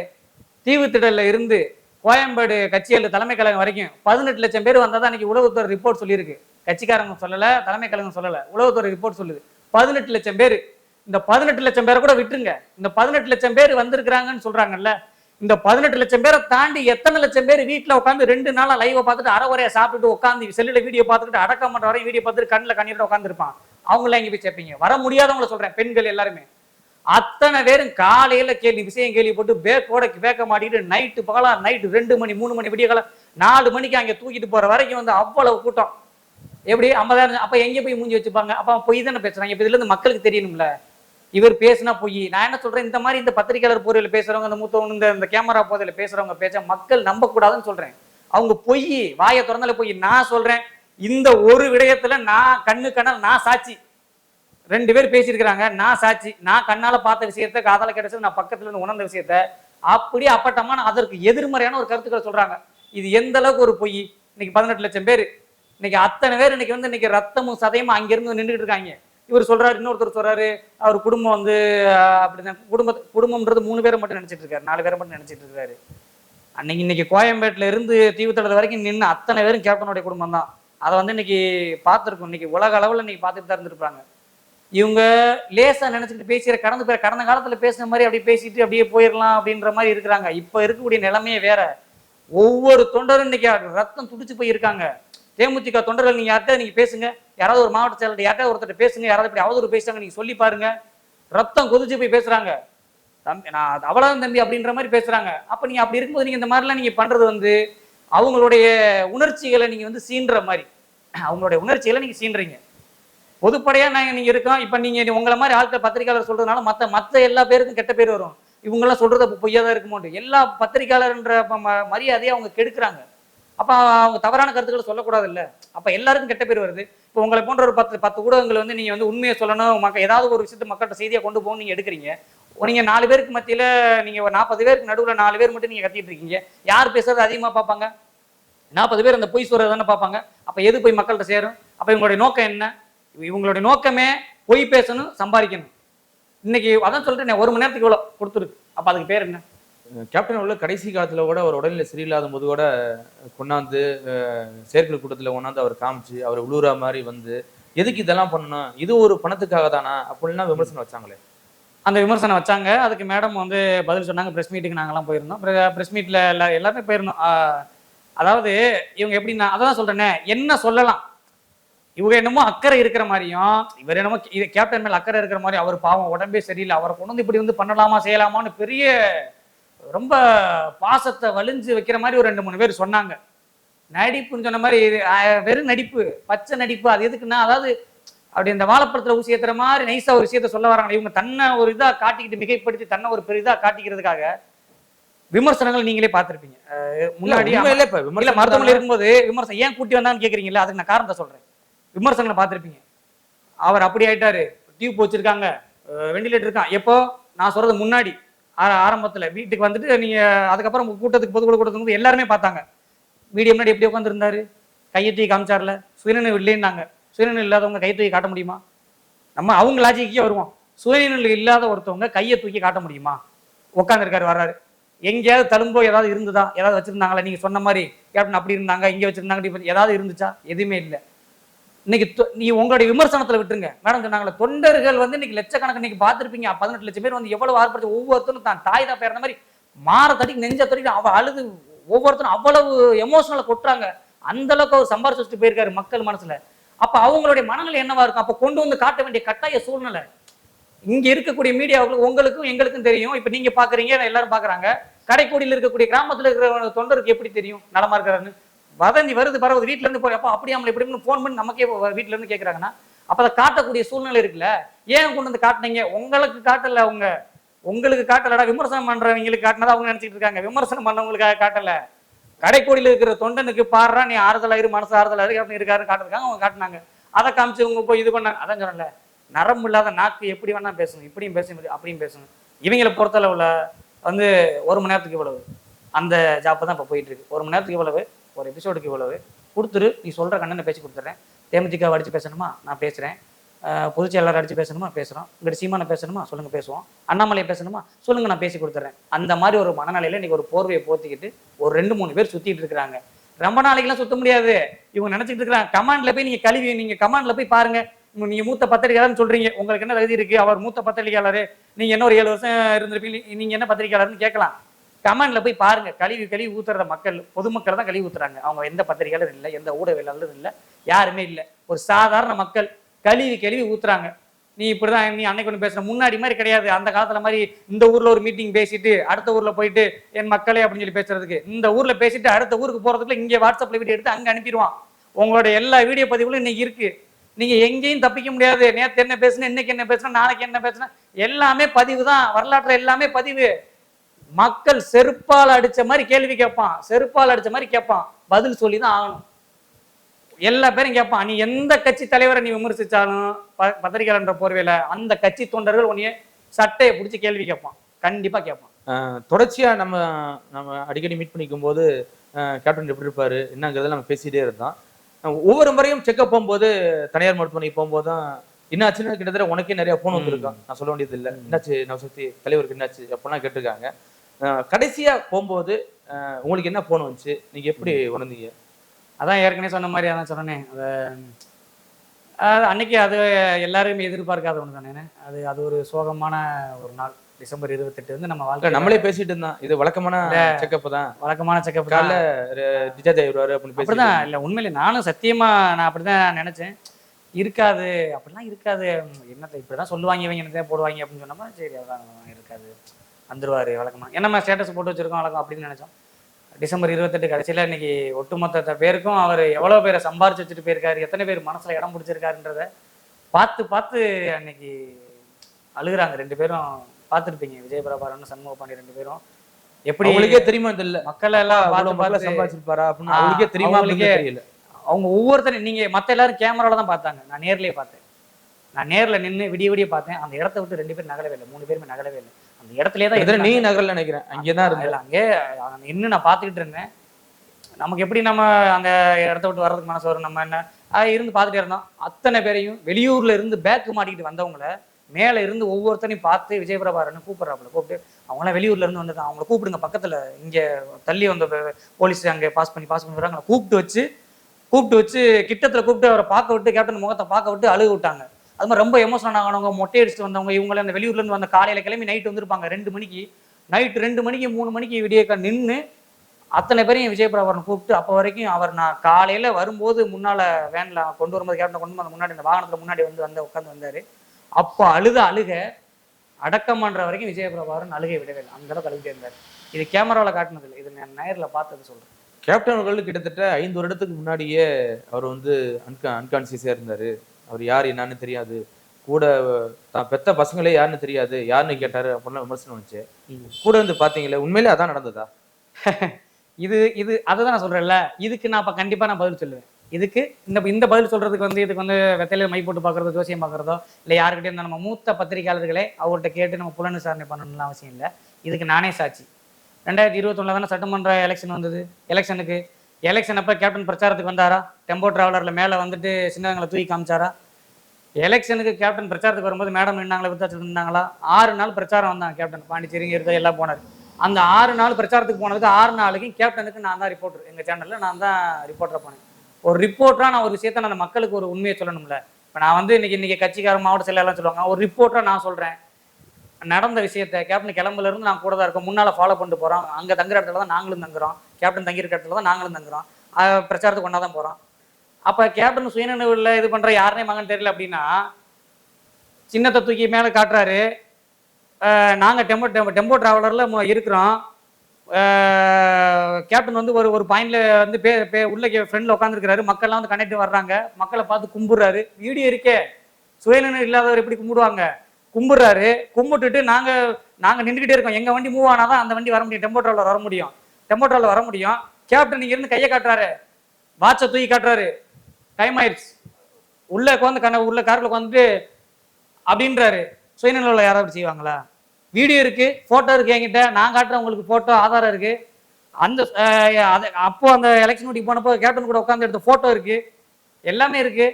[SPEAKER 1] தீவுத்திடல்ல இருந்து கோயம்பேடு கட்சிகள் தலைமை கழகம் வரைக்கும் பதினெட்டு லட்சம் பேர் வந்தால் தான் இன்றைக்கி உளவுத்துறை ரிப்போர்ட் சொல்லியிருக்கு. கட்சிக்காரங்க சொல்லலை தலைமை கழகம் சொல்லலை உளவுத்துறை ரிப்போர்ட் சொல்லுது. பதினெட்டு லட்சம் பேர். இந்த பதினெட்டு லட்சம் பேரை கூட விட்டுருங்க. இந்த பதினெட்டு லட்சம் பேர் வந்திருக்கிறாங்கன்னு சொல்கிறாங்கல்ல இந்த பதினெட்டு லட்சம் பேரை தாண்டி எத்தனை லட்சம் பேர் வீட்டில் உட்காந்து ரெண்டு நாளாக லைவை பார்த்துட்டு அறவரையா சாப்பிட்டுட்டு உட்காந்து செல்லில் வீடியோ பார்த்துட்டு அடக்கம் பண்ணுற வரையும் வீடியோ பார்த்துட்டு கண்ணில் கண்ணீர் உட்காந்துருப்பான் அவங்கள எங்க போய் சேர்ப்பீங்க? வர முடியாதவங்கள சொல்கிறேன் பெண்கள் எல்லாருமே. அத்தனை பேரும் காலையில கேள்வி விஷயம் கேள்வி போட்டு பேக்கோட பேக்க மாட்டிட்டு நைட்டு பகலா நைட்டு ரெண்டு மணி மூணு மணி விடிய காலம் நாலு மணிக்கு அங்கே தூக்கிட்டு போற வரைக்கும் வந்து அவ்வளவு கூட்டம். எப்படி? ஐம்பதாயிரம் அப்ப எங்க போய் மூஞ்சி வச்சுப்பாங்க? அப்ப பொய் தானே பேசுறாங்க இப்ப இதுல இருந்து மக்களுக்கு தெரியணும்ல. இவர் பேசினா பொய். நான் என்ன சொல்றேன்? இந்த மாதிரி இந்த பத்திரிகையாளர் போர்வையில் பேசுறவங்க இந்த மூத்தவங்க இந்த இந்த கேமரா போதையில பேசுறவங்க பேச மக்கள் நம்ப கூடாதுன்னு சொல்றேன். அவங்க பொய் வாயை திறந்தால பொய். நான் சொல்றேன் இந்த ஒரு விடயத்துல நான் கண்ணு கண்ணால் நான் சாட்சி. ரெண்டு பேர் பேசியிருக்கிறாங்க. நான் சாட்சி நான் கண்ணால் பார்த்த விஷயத்த காதால கிடைச்சது நான் பக்கத்துல இருந்து உணர்ந்த விஷயத்த அப்படி அப்பட்டமான அதற்கு எதிர்மறையான ஒரு கருத்துக்களை சொல்றாங்க. இது எந்த அளவுக்கு ஒரு பொய்? இன்னைக்கு பதினெட்டு லட்சம் பேர். இன்னைக்கு அத்தனை பேர் இன்னைக்கு வந்து இன்னைக்கு ரத்தமும் சதையும் அங்கிருந்து நின்றுட்டு இருக்காங்க. இவர் சொல்றாரு இன்னொருத்தர் சொல்றாரு அவர் குடும்பம் வந்து அப்படிதான். குடும்ப குடும்பம்ன்றது மூணு பேரை மட்டும் நினைச்சிட்டு இருக்காரு. நாலு பேரை மட்டும் நினைச்சிட்டு இருக்காரு. அன்னைக்கு இன்னைக்கு கோயம்பேட்டில் இருந்து தீவுத்தளத்து வரைக்கும் நின்று அத்தனை பேரும் கேப்டனுடைய குடும்பம் தான் அதை வந்து இன்னைக்கு பார்த்துருக்கோம். இன்னைக்கு உலக அளவில் இன்னைக்கு பார்த்துட்டு தான் இருந்திருப்பாங்க. இவங்க லேசாக நினச்சிக்கிட்டு பேசுகிற கடந்து போய் கடந்த காலத்தில் பேசுன மாதிரி அப்படியே பேசிட்டு அப்படியே போயிடலாம் அப்படின்ற மாதிரி இருக்கிறாங்க. இப்போ இருக்கக்கூடிய நிலைமையே வேற. ஒவ்வொரு தொண்டரும் இன்னைக்கு ரத்தம் துடிச்சு போய் இருக்காங்க தேமுதிக தொண்டர்கள் நீங்கள் யார்கிட்ட நீங்கள் பேசுங்க. யாராவது ஒரு மாவட்ட செயலர் யார்கிட்ட ஒருத்தர் பேசுங்க. யாராவது இப்படி அவதூறு பேசுறாங்க நீங்கள் சொல்லி பாருங்க. ரத்தம் கொதிச்சு போய் பேசுகிறாங்க தம்பி நான் அவ்வளோதான் தம்பி அப்படின்ற மாதிரி பேசுகிறாங்க அப்போ நீங்கள் அப்படி இருக்கும்போது நீங்கள் இந்த மாதிரிலாம் நீங்கள் பண்ணுறது வந்து அவங்களுடைய உணர்ச்சிகளை நீங்கள் வந்து சீன்ற மாதிரி. அவங்களுடைய உணர்ச்சிகளை நீங்கள் சீன்றீங்க பொதுப்படையா நாங்க நீங்க இருக்கோம். இப்ப நீங்க உங்களை மாதிரி ஆட்கள் பத்திரிகையாளர் சொல்றதுனால மத்த மத்த எல்லா பேருக்கும் கெட்ட பேர் வரும். இவங்கெல்லாம் சொல்றது பொய்யா தான் இருக்குமோண்டு எல்லா பத்திரிகையாளர்ன்ற ம- மரியாதையை அவங்க கெடுக்கிறாங்க. அப்போ அவங்க தவறான கருத்துக்களை சொல்லக்கூடாது இல்லை அப்போ எல்லாருக்கும் கெட்ட பேர் வருது. இப்போ உங்களை போன்ற ஒரு பத்து பத்து ஊடகங்கள் வந்து நீங்கள் வந்து உண்மையை சொல்லணும் மக்கள் ஏதாவது ஒரு விஷயத்தை மக்கள்கிட்ட செய்தியாக கொண்டு போகணும் நீங்கள் எடுக்கிறீங்க. நீங்கள் நாலு பேருக்கு மத்தியில் நீங்கள் ஒரு நாற்பது பேருக்கு நடுவில் நாலு பேர் மட்டும் நீங்கள் கத்திட்டு இருக்கீங்க. யார் பேசுறது அதிகமாக பார்ப்பாங்க? நாற்பது பேர் அந்த பொய் சொல்கிறது தானே பார்ப்பாங்க? அப்போ எது போய் மக்கள்கிட்ட சேரும்? அப்போ இவங்களுடைய நோக்கம் என்ன? இவங்களுடைய நோக்கமே பொய் பேசணும் சம்பாதிக்கணும். இன்னைக்கு அதான் சொல்றேன் ஒரு மணி நேரத்துக்கு இவ்வளோ கொடுத்துருக்கு அப்ப அதுக்கு பேர் என்ன?
[SPEAKER 2] கேப்டன் உள்ள கடைசி காலத்துல கூட அவர் உடல்நிலை சரியில்லாத போது கூட கொண்டாந்து அஹ், செயற்குழு கூட்டத்துல கொண்டாந்து அவர் காமிச்சு அவர் உழுவுற மாதிரி வந்து எதுக்கு இதெல்லாம் பண்ணணும்? இது ஒரு பணத்துக்காக தானா? அப்படின்லாம் விமர்சனம் வச்சாங்களே.
[SPEAKER 1] அந்த விமர்சனம் வச்சாங்க. அதுக்கு மேடம் வந்து பதில் சொன்னாங்க. ப்ரெஸ் மீட்டுக்கு நாங்கெல்லாம் போயிருந்தோம். ப்ரெஸ் மீட்ல எல்லா எல்லாருமே போயிருந்தோம். அதாவது இவங்க எப்படின்னா அதான் சொல்றேனே என்ன சொல்லலாம்? இவங்க என்னமோ அக்கறை இருக்கிற மாதிரியும் இவர் என்னமோ இது கேப்டன் மேல அக்கறை இருக்கிற மாதிரி அவர் பாவம் உடம்பே சரியில்லை அவரை கொண்டு வந்து இப்படி வந்து பண்ணலாமா செய்யலாமான்னு பெரிய ரொம்ப பாசத்தை வலிஞ்சு வைக்கிற மாதிரி ஒரு ரெண்டு மூணு பேர் சொன்னாங்க. நடிப்புன்னு சொன்ன மாதிரி வெறும் நடிப்பு பச்சை நடிப்பு அது எதுக்குன்னா அதாவது அப்படி இந்த வாழைப்பழத்துல ஊசி ஏத்துற மாதிரி நைஸா ஒரு விஷயத்த சொல்ல வராங்க. இவங்க தன்னை ஒரு இதா காட்டிக்கிட்டு மிகைப்படுத்தி தன்னை ஒரு பெரிதா காட்டிக்கிறதுக்காக விமர்சனங்கள் நீங்களே பார்த்திருப்பீங்க. முன்னாடி
[SPEAKER 2] இல்ல, உண்மையிலே இப்ப
[SPEAKER 1] இல்ல
[SPEAKER 2] விமர்சனம்
[SPEAKER 1] மருத்துவமனை இருக்கும்போது விமர்சனம் ஏன் கூட்டி வந்தான்னு கேக்குறீங்கல்ல அதுக்கு நான் காரணத்தை சொல்றேன். விமர்சனங்களை பார்த்துருப்பீங்க. அவர் அப்படி ஆயிட்டாரு. டியூப் வச்சிருக்காங்க. வெண்டிலேட்டர் இருக்கான். எப்போ? நான் சொல்றது முன்னாடி. ஆரம்பத்தில். வீட்டுக்கு வந்துட்டு நீங்க அதுக்கப்புறம் கூட்டத்துக்கு பொதுக்குழு கூட்டத்துக்கு எல்லாருமே பார்த்தாங்க. மீடியம் முன்னாடி எப்படி உட்காந்துருந்தாரு கையை தூக்கி காமிச்சார்ல. சுயநினைவு இல்லைன்னாங்க. சுயநினைவு இல்லாதவங்க கையை தூக்கி காட்ட முடியுமா? நம்ம அவங்க லாஜிக்கே வருவோம். சுயநினைவு இல்லாத ஒருத்தவங்க கையை தூக்கி காட்ட முடியுமா? உட்காந்துருக்காரு வர்றாரு. எங்கேயாவது தழும்போ ஏதாவது இருந்ததா? ஏதாவது வச்சிருந்தாங்களா? நீங்க சொன்ன மாதிரி கேப்டன் அப்படி இருந்தாங்க இங்கே வச்சிருந்தாங்க இப்படி ஏதாவது இருந்துச்சா? எதுவுமே இல்லை. இன்னைக்கு தொ- நீ உங்களுடைய விமர்சனத்தில் விட்டுருங்க. மேடம் சொன்னாங்களே தொண்டர்கள் வந்து இன்னைக்கு லட்சக்கணக்கு இன்னைக்கு பார்த்துருப்பீங்க. பதினெட்டு லட்சம் பேர் வந்து எவ்வளவு ஆர்ப்பாட்டம் ஒவ்வொருத்தரும் தான் தாய் தான் பேர்ந்த மாதிரி மாற தடிக்கு நெஞ்ச தடிக்கு அவ அழுது ஒவ்வொருத்தரும் அவ்வளவு எமோஷனலை கொட்டுறாங்க. அந்த அளவுக்கு அவர் சம்பாரிச்சு வச்சுட்டு போயிருக்காரு மக்கள் மனசுல. அப்ப அவங்களுடைய மனநிலை என்னவா இருக்கும்? அப்ப கொண்டு வந்து காட்ட வேண்டிய கட்டாய சூழ்நிலை. இங்க இருக்கக்கூடிய மீடியாவுக்கு உங்களுக்கும் எங்களுக்கும் தெரியும். இப்ப நீங்க பாக்குறீங்க எல்லாரும் பாக்குறாங்க. கடைக்கோடியில் இருக்கக்கூடிய கிராமத்துல இருக்கிற தொண்டருக்கு எப்படி தெரியும்? நலமா இருக்கிறாருன்னு வதந்தி வருது பரவது வீட்டுல இருந்து போய் அப்போ அப்படி அவங்களை எப்படி ஃபோன் பண்ணி நமக்கே வீட்டுல இருந்து கேக்குறாங்கன்னா அப்ப அதை காட்டக்கூடிய சூழ்நிலை இருக்குல்ல? ஏன் கொண்டு வந்து காட்டினீங்க? உங்களுக்கு காட்டல அவங்க. உங்களுக்கு காட்டலடா விமர்சனம் பண்றவங்களுக்கு காட்டினதா அவங்க நினைச்சிட்டு இருக்காங்க. விமர்சனம் பண்ணவங்களுக்காக காட்டல. கடைக்கோடியில் இருக்கிற தொண்டனுக்கு பாடுறா நீ ஆறுதல் இரு மனசு ஆறுதல் ஆயிரு அப்படின்னு இருக்காரு காட்டுறதுக்காக அவங்க காட்டினாங்க. அதை காமிச்சு இவங்க போய் இது பண்ணாங்க. அதான் சொன்னல நரம்பு இல்லாத நாக்கு எப்படி வேணா பேசணும் இப்படியும் பேச முடியும் அப்படியும் பேசணும். இவங்களை பொறுத்தளவுல வந்து ஒரு மணி நேரத்துக்கு இவ்வளவு. அந்த ஜாப்பை தான் இப்போ போயிட்டு இருக்கு. ஒரு மணி நேரத்துக்கு இவ்வளவு. ஒரு எபிசோடுக்கு இவ்வளவு. கொடுத்துரு. நீ சொல்ற கண்ணனை பேசி கொடுத்துட்றேன் தேமுதிக அடிச்சு பேசணுமா? நான் பேசுறேன். அஹ் பொதுச் செயலாளர் அடிச்சு பேசணுமா? பேசுறோம். இங்கிட்ட சீமானை பேசணுமா? சொல்லுங்க பேசுவோம். அண்ணாமலையை பேசணுமா? சொல்லுங்க நான் பேசி கொடுத்துட்றேன் அந்த மாதிரி ஒரு மனநிலையில இன்றைக்கி ஒரு போர்வையை போத்திக்கிட்டு ஒரு ரெண்டு மூணு பேர் சுத்திட்டு இருக்கிறாங்க. ரொம்ப நாளைக்கெல்லாம் சுத்த முடியாது. இவங்க நினைச்சிட்டு இருக்கிறாங்க. கமாண்ட்ல போய் நீங்க கழுவி நீங்க கமாண்ட்ல போய் பாருங்க. நீங்க மூத்த பத்திரிகையாளர்னு சொல்றீங்க. உங்களுக்கு என்ன தகுதி இருக்கு? அவர் மூத்த பத்திரிகையாளர். நீங்க என்ன ஒரு ஏழு வருஷம் இருந்திருப்பீங்க? நீ- நீங்க என்ன பத்திரிகையாளர்னு கேட்கலாம். கமெண்ட்ல போய் பாருங்க கழிவு கழுவி ஊத்துறத மக்கள் பொதுமக்கள் தான் கழுவி ஊத்துறாங்க. அவங்க எந்த பத்திரிகையாளரும் இல்லை எந்த ஊடகவியலாளரும் இல்லை யாருமே இல்லை. ஒரு சாதாரண மக்கள் கழிவு கழிவு ஊத்துறாங்க. நீ இப்படிதான் நீ அன்னைக்கு ஒன்று பேசுற முன்னாடி மாதிரி கிடையாது. அந்த காலத்துல மாதிரி இந்த ஊர்ல ஒரு மீட்டிங் பேசிட்டு அடுத்த ஊர்ல போயிட்டு என் மக்களே அப்படின்னு சொல்லி பேசுறதுக்கு இந்த ஊர்ல பேசிட்டு அடுத்த ஊருக்கு போறதுக்குள்ள இங்கே வாட்ஸ்அப்ல வீடியோ எடுத்து அங்க அனுப்பிடுவான். உங்களோட எல்லா வீடியோ பதிவுகளும் இன்னைக்கு இருக்கு. நீங்க எங்கேயும் தப்பிக்க முடியாது. நேற்று என்ன பேசுனேன் இன்னைக்கு என்ன பேசுனா நாளைக்கு என்ன பேசுனா எல்லாமே பதிவு தான் வரலாற்றுல எல்லாமே பதிவு. மக்கள் செருப்பால் அடிச்ச மாதிரி கேள்வி கேட்பான். செருப்பால் அடிச்ச மாதிரி கேட்பான். பதில் சொல்லி தான் ஆகணும். எல்லா பேரும் கேட்பான். நீ எந்த கட்சி தலைவரை நீ விமர்சிச்சாலும் ப- பத்திரிகையாளர்ன்ற போர்வையில அந்த கட்சி தொண்டர்கள் உன்னைய சட்டையை பிடிச்சி கேள்வி கேட்பான். கண்டிப்பா கேட்பான்.
[SPEAKER 2] தொடர்ச்சியா நம்ம நம்ம அடிக்கடி மீட் பண்ணிக்கும் போது கேப்டன் எப்படி இருப்பாரு என்னங்கிறத நம்ம பேசிட்டே இருந்தோம் ஒவ்வொரு முறையும் செக்அப் போகும்போது தனியார் மருத்துவமனைக்கு போகும்போது தான் என்னாச்சுன்னு கிட்டத்தட்ட உனக்கே நிறைய போன் வந்திருக்கான். நான் சொல்ல வேண்டியது இல்லை. என்னாச்சு? நவசக்தி தலைவருக்கு என்னாச்சு? அப்படிலாம் கேட்டிருக்காங்க. கடைசியா போகும்போது உங்களுக்கு என்ன போன் வந்துச்சு? நீங்க எப்படி உணர்ந்தீங்க?
[SPEAKER 1] அதான் ஏற்கனவே சொன்ன மாதிரி அதான் சொன்னேனே. அதை அன்னைக்கு அது எல்லாருமே எதிர்பார்க்காத ஒன்று தானே அது அது ஒரு சோகமான ஒரு நாள். டிசம்பர் இருபத்தெட்டு வந்து நம்ம வாழ்க்கை
[SPEAKER 2] நம்மளே பேசிட்டு இருந்தான் இது வழக்கமான செக்கப் தான்.
[SPEAKER 1] வழக்கமான செக்கப்
[SPEAKER 2] காலைல டிஜாஜ் வருவாரு அப்படின்னு
[SPEAKER 1] அப்படிதான். இல்லை உண்மையிலே நானும் சத்தியமா நான் அப்படிதான் நினைச்சேன். இருக்காது அப்படிலாம் இருக்காது. என்னத்தை இப்படிதான் சொல்லுவாங்க இவங்க என்னத்தையும் போடுவாங்க அப்படின்னு சொன்னோமா சரி அதான். வந்துருவாரு வழக்கமா. ஏன்னா நம்ம ஸ்டேட்டஸ் போட்டு வச்சிருக்கோம் வழக்கம் அப்படின்னு நினைச்சோம். டிசம்பர் இருபத்தெட்டு கடைசியில இன்னைக்கு ஒட்டுமொத்த பேருக்கும் அவர் எவ்வளவு பேரை சம்பாரிச்சு வச்சுட்டு போயிருக்காரு எத்தனை பேர் மனசுல இடம் பிடிச்சிருக்காருன்றத பார்த்து பார்த்து அன்னைக்கு அழுகுறாங்க. ரெண்டு பேரும் பார்த்துருப்பீங்க. விஜயபிரபாரன் சண்முக பாண்டி ரெண்டு பேரும். எப்படி
[SPEAKER 2] அவங்களுக்கே தெரியுமா தெரியல?
[SPEAKER 1] மக்கள் எல்லாம் பார்த்து
[SPEAKER 2] சம்பாதிச்சிருப்பாரா அப்படின்னு அவங்களுக்கே தெரியுமா தெரியல.
[SPEAKER 1] அவங்க ஒவ்வொருத்தரும் நீங்க மத்த எல்லாரும் கேமரால தான் பார்த்தாங்க. நான் நேர்லயே பார்த்தேன். நான் நேர்ல நின்னு விடிய விடிய பார்த்தேன். அந்த இடத்த விட்டு ரெண்டு பேரும் நகலவே இல்லை. மூணு பேருமே நகலவே இல்லை. அந்த இடத்துலயே தான்
[SPEAKER 2] நீ. நகர்ல நினைக்கிறேன். அங்கேதான் இருந்தேன்
[SPEAKER 1] இல்ல, அங்கே அங்க நின்னு நான் பார்த்துக்கிட்டு இருந்தேன். நமக்கு எப்படி நம்ம அந்த இடத்த விட்டு வர்றதுக்கு மனசு வரும் நம்ம என்ன? ஆஹ் இருந்து பார்த்துட்டே இருந்தோம். அத்தனை பேரையும் வெளியூர்ல இருந்து பேக் மாட்டிக்கிட்டு வந்தவங்கள மேல இருந்து ஒவ்வொருத்தனையும் பார்த்து விஜயபிரபாரன் கூப்பிடுறாப்புல கூப்பிட்டு அவங்களாம் வெளியூர்ல இருந்து வந்திருக்காங்க அவங்கள கூப்பிடுங்க பக்கத்துல இங்க தள்ளி வந்த போலீஸ் அங்கே பாஸ் பண்ணி பாஸ் பண்ணி வர்றாங்க. கூப்பிட்டு வச்சு கூப்பிட்டு வச்சு கிட்டத்துல கூப்பிட்டு அவரை பார்க்க விட்டு கேப்டன் முகத்தை பார்க்க விட்டு அழுக விட்டாங்க. அது மாதிரி ரொம்ப எமோஷனல் ஆனவங்க மொட்டை அடிச்சுட்டு வந்தவங்க இவங்கள அந்த வெளியூர்லேருந்து வந்த காலையில் கிளம்பி நைட்டு வந்திருப்பாங்க. ரெண்டு மணிக்கு. நைட் ரெண்டு மணிக்கு மூணு மணிக்கு விடியக்கா நின்று அத்தனை பேரையும் விஜயபிரபாரன் கூப்பிட்டு அப்போ வரைக்கும் அவர் நான் காலையில் வரும்போது முன்னால் வேனில் கொண்டு வரும்போது கேப்டன் கொண்டு வந்து முன்னாடி இந்த வாகனத்தில் முன்னாடி வந்து வந்து உட்காந்து வந்தார். அப்போ அழுத அழுக அடக்கம் பண்ணுற வரைக்கும் விஜயபிரபாரன் அழுகை விடவில்லை அந்த அளவுக்கு அழுகிட்டே இருந்தார். இது கேமராவில் காட்டினதில்லை. இது நான் நேரில் பார்த்தது சொல்கிறேன்
[SPEAKER 2] கேப்டன் அவர்கள் கிட்டத்தட்ட ஐந்து வருடத்துக்கு முன்னாடியே அவர் வந்து அன்கா அன்கான்சியஸா இருந்தாரு. அவர் யார் என்னன்னு தெரியாது. கூட தான் பெத்த பசங்களே யாருன்னு தெரியாது. யாருன்னு கேட்டாரு அப்படிலாம் விமர்சனம் வந்துச்சு. கூட வந்து பாத்தீங்களே உண்மையிலே அதான் நடந்ததா?
[SPEAKER 1] இது இது அதுதான் நான் சொல்றேன்ல. இதுக்கு நான் அப்ப கண்டிப்பா நான் பதில் சொல்லுவேன். இதுக்கு இந்த இந்த பதில் சொல்றதுக்கு வந்து இதுக்கு வந்து வெத்தையில மை போட்டு பார்க்கறதோ ஜோசியம் பார்க்கறதோ இல்லை யாருக்கிட்டே இருந்தா நம்ம மூத்த பத்திரிகையாளர்களே அவர்கிட்ட கேட்டு நம்ம புலன் விசாரணை பண்ணணும்னு அவசியம் இல்லை. இதுக்கு நானே சாட்சி. ரெண்டாயிரத்தி இருபத்தொன்னுல தானே சட்டமன்ற எலெக்ஷன் வந்தது? எலெக்ஷனுக்கு எலெக்ஷன் அப்போ கேப்டன் பிரச்சாரத்துக்கு வந்தாரா? டெம்போ டிராவலரில் மேலே வந்துட்டு சின்னங்களை தூக்கி காமிச்சாரா? எலெக்ஷனுக்கு கேப்டன் பிரச்சாரத்துக்கு வரும்போது மேடம் நின்னாங்களா விருத்தாச்சலம் நின்னாங்களா? ஆறு நாள் பிரச்சாரம் வந்தாங்க கேப்டன் பாண்டிச்சேரிங்க இருக்க எல்லாம் போனார். அந்த ஆறு நாள் பிரச்சாரத்துக்கு போனதுக்கு ஆறு நாளைக்கும் கேப்டனுக்கு நான் தான் ரிப்போர்ட்டர் எங்கள் சேனலில் நான் தான் ரிப்போர்ட்டரா போனேன். ஒரு ரிப்போர்ட்டராக நான் ஒரு விஷயத்த நான் அந்த மக்களுக்கு ஒரு உண்மையை சொல்லணும்ல. இப்போ நான் வந்து இன்னைக்கு இன்னைக்கு கட்சிக்கார மாவட்ட செயலாளர் சொல்லுவாங்க ஒரு ரிப்போர்ட்டராக நான் சொல்கிறேன் நடந்த விஷயத்த கேப்டன் கிளம்புலேருந்து நான் கூட தான் இருக்கோம். முன்னால் ஃபாலோ பண்ணிட்டு போகிறோம் அங்கே தங்குற இடத்துல தான் நாங்களும் தங்குறோம். கேப்டன் தங்கியிருக்க இடத்துல தான் நாங்களும் தங்குறோம். பிரச்சாரத்துக்கு ஒன்றா தான் போகிறோம் அப்போ கேப்டன் சுயநினைவில் இது பண்ணுற யாருனே மகன் தெரியல அப்படின்னா சின்னத்தை தூக்கி மேலே காட்டுறாரு. நாங்கள் டெம்போ டெம்போ டெம்போ ட்ராவலரில் இருக்கிறோம். கேப்டன் வந்து ஒரு ஒரு பாயிண்டில் வந்து பே பே உள்ள ஃப்ரெண்டில் உட்காந்துருக்கிறாரு மக்கள்லாம் வந்து கனெக்ட் வர்றாங்க. மக்களை பார்த்து கும்பிட்றாரு. வீடியோ இருக்கே. சுயநினைவு இல்லாதவர் எப்படி கும்பிடுவாங்க? கும்பிட்றாரு. கும்பிட்டுட்டு நாங்கள் நாங்கள் நின்றுக்கிட்டே இருக்கோம். எங்கள் வண்டி மூவ் ஆனால் தான் அந்த வண்டி வர முடியும். டெம்போ டிராவலர் வர முடியும். டெம்போ வர முடியும். கேப்டன் இங்க இருந்து கையை காட்டுறாரு. வாட்சை தூக்கி காட்டுறாரு. டைம் ஆயிடுச்சு. உள்ள உட்காந்து கண்ண உள்ள காரில் உட்காந்துட்டு அப்படின்றாரு. சுயநிலையில் யாராவது செய்வாங்களா? வீடியோ இருக்கு போட்டோ இருக்கு என்கிட்ட. நான் காட்டுறேன் உங்களுக்கு போட்டோ ஆதாரம் இருக்கு. அந்த அது அப்போ அந்த எலெக்ஷன் ஓட்டி போனப்போ கேப்டன் கூட உட்காந்து எடுத்த போட்டோ இருக்கு. எல்லாமே இருக்கு.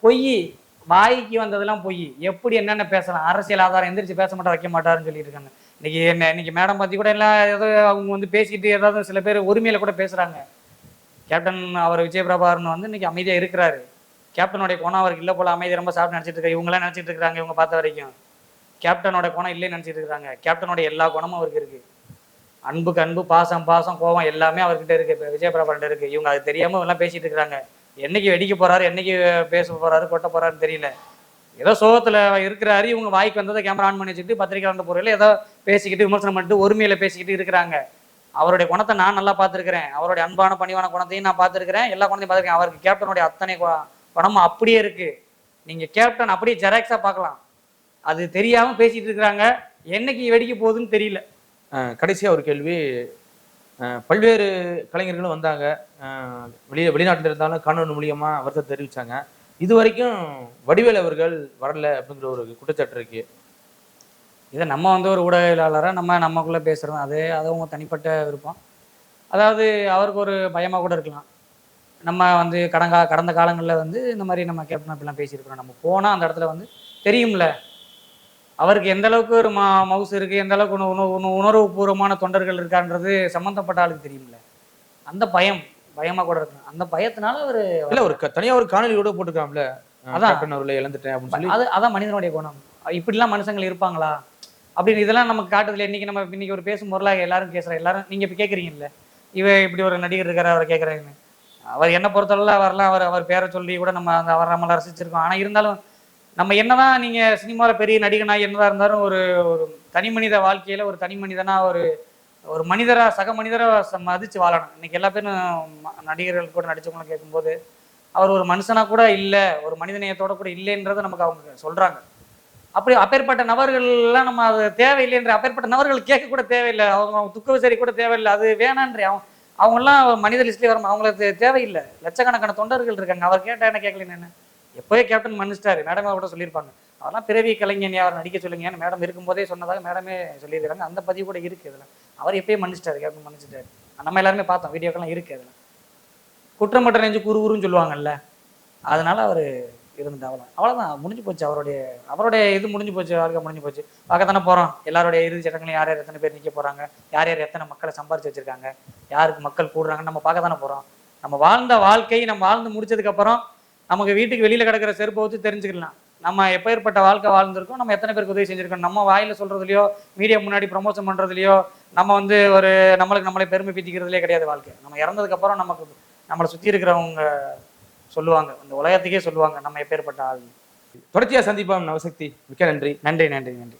[SPEAKER 1] பொய் வாய்க்கு வந்ததெல்லாம் பொய். எப்படி என்னென்ன பேசலாம்? அரசியல் ஆதாரம் எந்திரிச்சு பேச மாட்டா வைக்க மாட்டாருன்னு சொல்லிட்டு இருக்காங்க. இன்னைக்கு என்ன இன்னைக்கு மேடம் பத்தி கூட எல்லாம் ஏதோ அவங்க வந்து பேசிட்டு ஏதாவது சில பேர் உரிமையில கூட பேசுறாங்க. கேப்டன் அவர் விஜய் பிரபாகரன் வந்து இன்னைக்கு அமைதியா இருக்கிறாரு. கேப்டனுடைய குணம் அவருக்கு இல்ல போல அமைதி ரொம்ப சாப்பிட்டு நினைச்சிட்டு இருக்காரு. இவங்களாம் நினைச்சிட்டு இருக்காங்க இவங்க பார்த்த வரைக்கும். கேப்டனோட குணம் இல்லைன்னு நினைச்சிட்டு இருக்காங்க. கேப்டனோட எல்லா குணமும் அவருக்கு இருக்கு. அன்புக்கு அன்பு பாசம் பாசம் கோபம் எல்லாமே அவர்கிட்ட இருக்கு. விஜய் பிரபாகரன் இருக்கு. இவங்க அது தெரியாம எல்லாம் பேசிட்டு இருக்கிறாங்க என்னைக்கு வெடிக்க போறாரு என்னைக்கு பேச போறாரு கொட்ட போறாருன்னு தெரியல. ஏதோ சோகத்தில் இருக்கிறாரு இவங்க வாய்க்கு வந்ததை கேமரா ஆன் பண்ணி வச்சுட்டு பத்திரிக்கை வந்த பொருள் ஏதோ பேசிக்கிட்டு விமர்சனம் பண்ணிட்டு ஒருமையில பேசிக்கிட்டு இருக்கிறாங்க. அவருடைய குணத்தை நான் நல்லா பார்த்துருக்கிறேன். அவருடைய அன்பான பணிவான குணத்தையும் நான் பார்த்துருக்கிறேன். எல்லா குணத்தையும் பார்த்துருக்கேன். அவருக்கு கேப்டனுடைய அத்தனை குணமும் அப்படியே இருக்கு. நீங்க கேப்டன் அப்படியே ஜெராக்ஸா பார்க்கலாம். அது தெரியாம பேசிட்டு இருக்கிறாங்க. என்னைக்கு வெடிக்க போகுதுன்னு தெரியல.
[SPEAKER 2] கடைசியாக ஒரு கேள்வி. பல்வேறு கலைஞர்களும் வந்தாங்க. வெளியே வெளிநாட்டில் இருந்தாலும் காணொலி மூலியமா வருத்தம் தெரிவிச்சாங்க. இது வரைக்கும் வடிவேல் அவர்கள் வரல அப்படிங்கிற ஒரு குற்றச்சாட்டு இருக்கு.
[SPEAKER 1] இதை நம்ம வந்து ஒரு ஊடகவியலாளராக நம்ம நமக்குள்ளே பேசுகிறோம் அது அது அவங்க தனிப்பட்ட விருப்பம். அதாவது அவருக்கு ஒரு பயமாக கூட இருக்கலாம். நம்ம வந்து கடங்கா கடந்த காலங்களில் வந்து இந்த மாதிரி நம்ம கேப்டன் அப்படிலாம் பேசியிருக்கிறோம். நம்ம போனால் அந்த இடத்துல வந்து தெரியும்ல. அவருக்கு எந்த அளவுக்கு ஒரு மா மவுஸ் இருக்குது எந்த அளவுக்கு உண- உணர்வு பூர்வமான உணர்வுபூர்வமான தொண்டர்கள் இருக்கான்றது சம்மந்தப்பட்ட ஆளுக்கு தெரியும்ல. அந்த பயம். பயமாக கூட இருக்கலாம். அந்த பயத்தினால அவர்
[SPEAKER 2] இல்ல ஒரு தனியா ஒரு காணொலி கூட போட்டுருக்காம்ல. அஹ்
[SPEAKER 1] அதான்.
[SPEAKER 2] அவர்களை இழந்துட்டேன் அப்படின்னு சொல்லி.
[SPEAKER 1] அது அதான் மனிதனுடைய குணம். இப்படிலாம் மனுஷங்கள் இருப்பாங்களா? அப்படின்னு இதெல்லாம் நமக்கு காட்டுதுல இன்னைக்கு நம்ம இன்னைக்கு ஒரு பேசும் பொருளாக எல்லாரும் பேசுறோம் எல்லாரும் நீங்க இப்ப கேக்குறீங்கல்ல இவ இப்படி ஒரு நடிகர் இருக்காரு அவரை கேட்குறாங்கன்னு அவர் என்ன பொறுத்தளவுல அவரெல்லாம் அவர் அவர் பேரை சொல்லி கூட நம்ம அந்த அவரை நம்மள ரசிச்சிருக்கோம். ஆனா இருந்தாலும் நம்ம என்னதான் நீங்க சினிமால பெரிய நடிகனா என்னதான் இருந்தாலும் ஒரு ஒரு தனி மனித வாழ்க்கையில ஒரு தனி மனிதனா ஒரு ஒரு மனிதராக சக மனிதராக ச- வாழணும். இன்னைக்கு எல்லா பேரும் நடிகர்கள் கூட நடித்தவங்களும் கேட்கும்போது அவர் ஒரு மனுஷனாக கூட இல்லை ஒரு மனிதநேயத்தோட கூட இல்லைன்றதை நமக்கு அவங்க சொல்கிறாங்க அப்படி அப்பேற்பட்ட நபர்கள்லாம் நம்ம அது தேவையில்லைன்ற அப்பேற்பட்ட நபர்கள் கேட்க கூட தேவையில்லை அவங்க அவங்க துக்க விசாரி கூட தேவையில்லை அது வேணான்றே. அவங்க அவங்கெல்லாம் மனித லிஸ்ட்லேயே வரும் அவங்களுக்கு தேவையில்லை. லட்சக்கணக்கான தொண்டர்கள் இருக்காங்க. அவர் கேட்டால் என்ன கேட்கலன்னு என்ன எப்போயே கேப்டன் மன்னிச்சிட்டாரு. மேடமே கூட சொல்லியிருப்பாங்க. அதெல்லாம் பிறவி கலைஞன் யார் நடிக்க சொல்லுங்க ஏன்னா மேடம் இருக்கும்போதே சொன்னதாக மேடமே சொல்லியிருக்காங்க அந்த பதிவு கூட இருக்குது இதில். அவர் எப்பயே மன்னிச்சிட்டாரு கேப்டன் மன்னிச்சிட்டாரு. நம்ம எல்லாருமே பார்த்தோம் வீடியோக்கெல்லாம் இருக்குது அதில் குற்றமற்ற நெஞ்சு குறு குறுன்னு சொல்லுவாங்கல்ல அதனால அவர் இருந்து அவ்வளோ அவ்வளோதான் முடிஞ்சு போச்சு அவருடைய அவருடைய இது முடிஞ்சு போச்சு வாழ்க்கை முடிஞ்சு போச்சு. பார்க்க தானே போகிறோம் எல்லாருடைய இறுதி சட்டங்களையும் யார் யார் எத்தனை பேர் நிற்க போகிறாங்க யார் யார் எத்தனை மக்களை சம்பாரிச்சு வச்சிருக்காங்க யாருக்கு மக்கள் கூடுறாங்கன்னு நம்ம பார்க்க தானே போகிறோம் நம்ம வாழ்ந்த வாழ்க்கையை நம்ம வாழ்ந்து முடிச்சதுக்கப்புறம் நமக்கு வீட்டுக்கு வெளியில் கிடக்கிற செருப்பை வச்சு தெரிஞ்சுக்கலாம். நம்ம எப்பேற்பட்ட வாழ்க்கை வாழ்ந்திருக்கோம் நம்ம எத்தனை பேருக்கு உதவி செஞ்சிருக்கோம் நம்ம வாயில சொல்றதுலையோ மீடியா முன்னாடி ப்ரமோஷன் பண்றதுலையோ நம்ம வந்து ஒரு நம்மளுக்கு நம்மளை பெருமை பீத்திக்கிறதுலே கிடையாது வாழ்க்கை. நம்ம இறந்ததுக்கு அப்புறம் நமக்கு நம்மளை சுற்றி இருக்கிறவங்க சொல்லுவாங்க இந்த உலகத்துக்கே சொல்லுவாங்க நம்ம எப்பேற்பட்ட ஆள்.
[SPEAKER 2] தொடர்ச்சியா சந்திப்போம் நவசக்தி. மிக்க நன்றி.
[SPEAKER 1] நன்றி நன்றி நன்றி.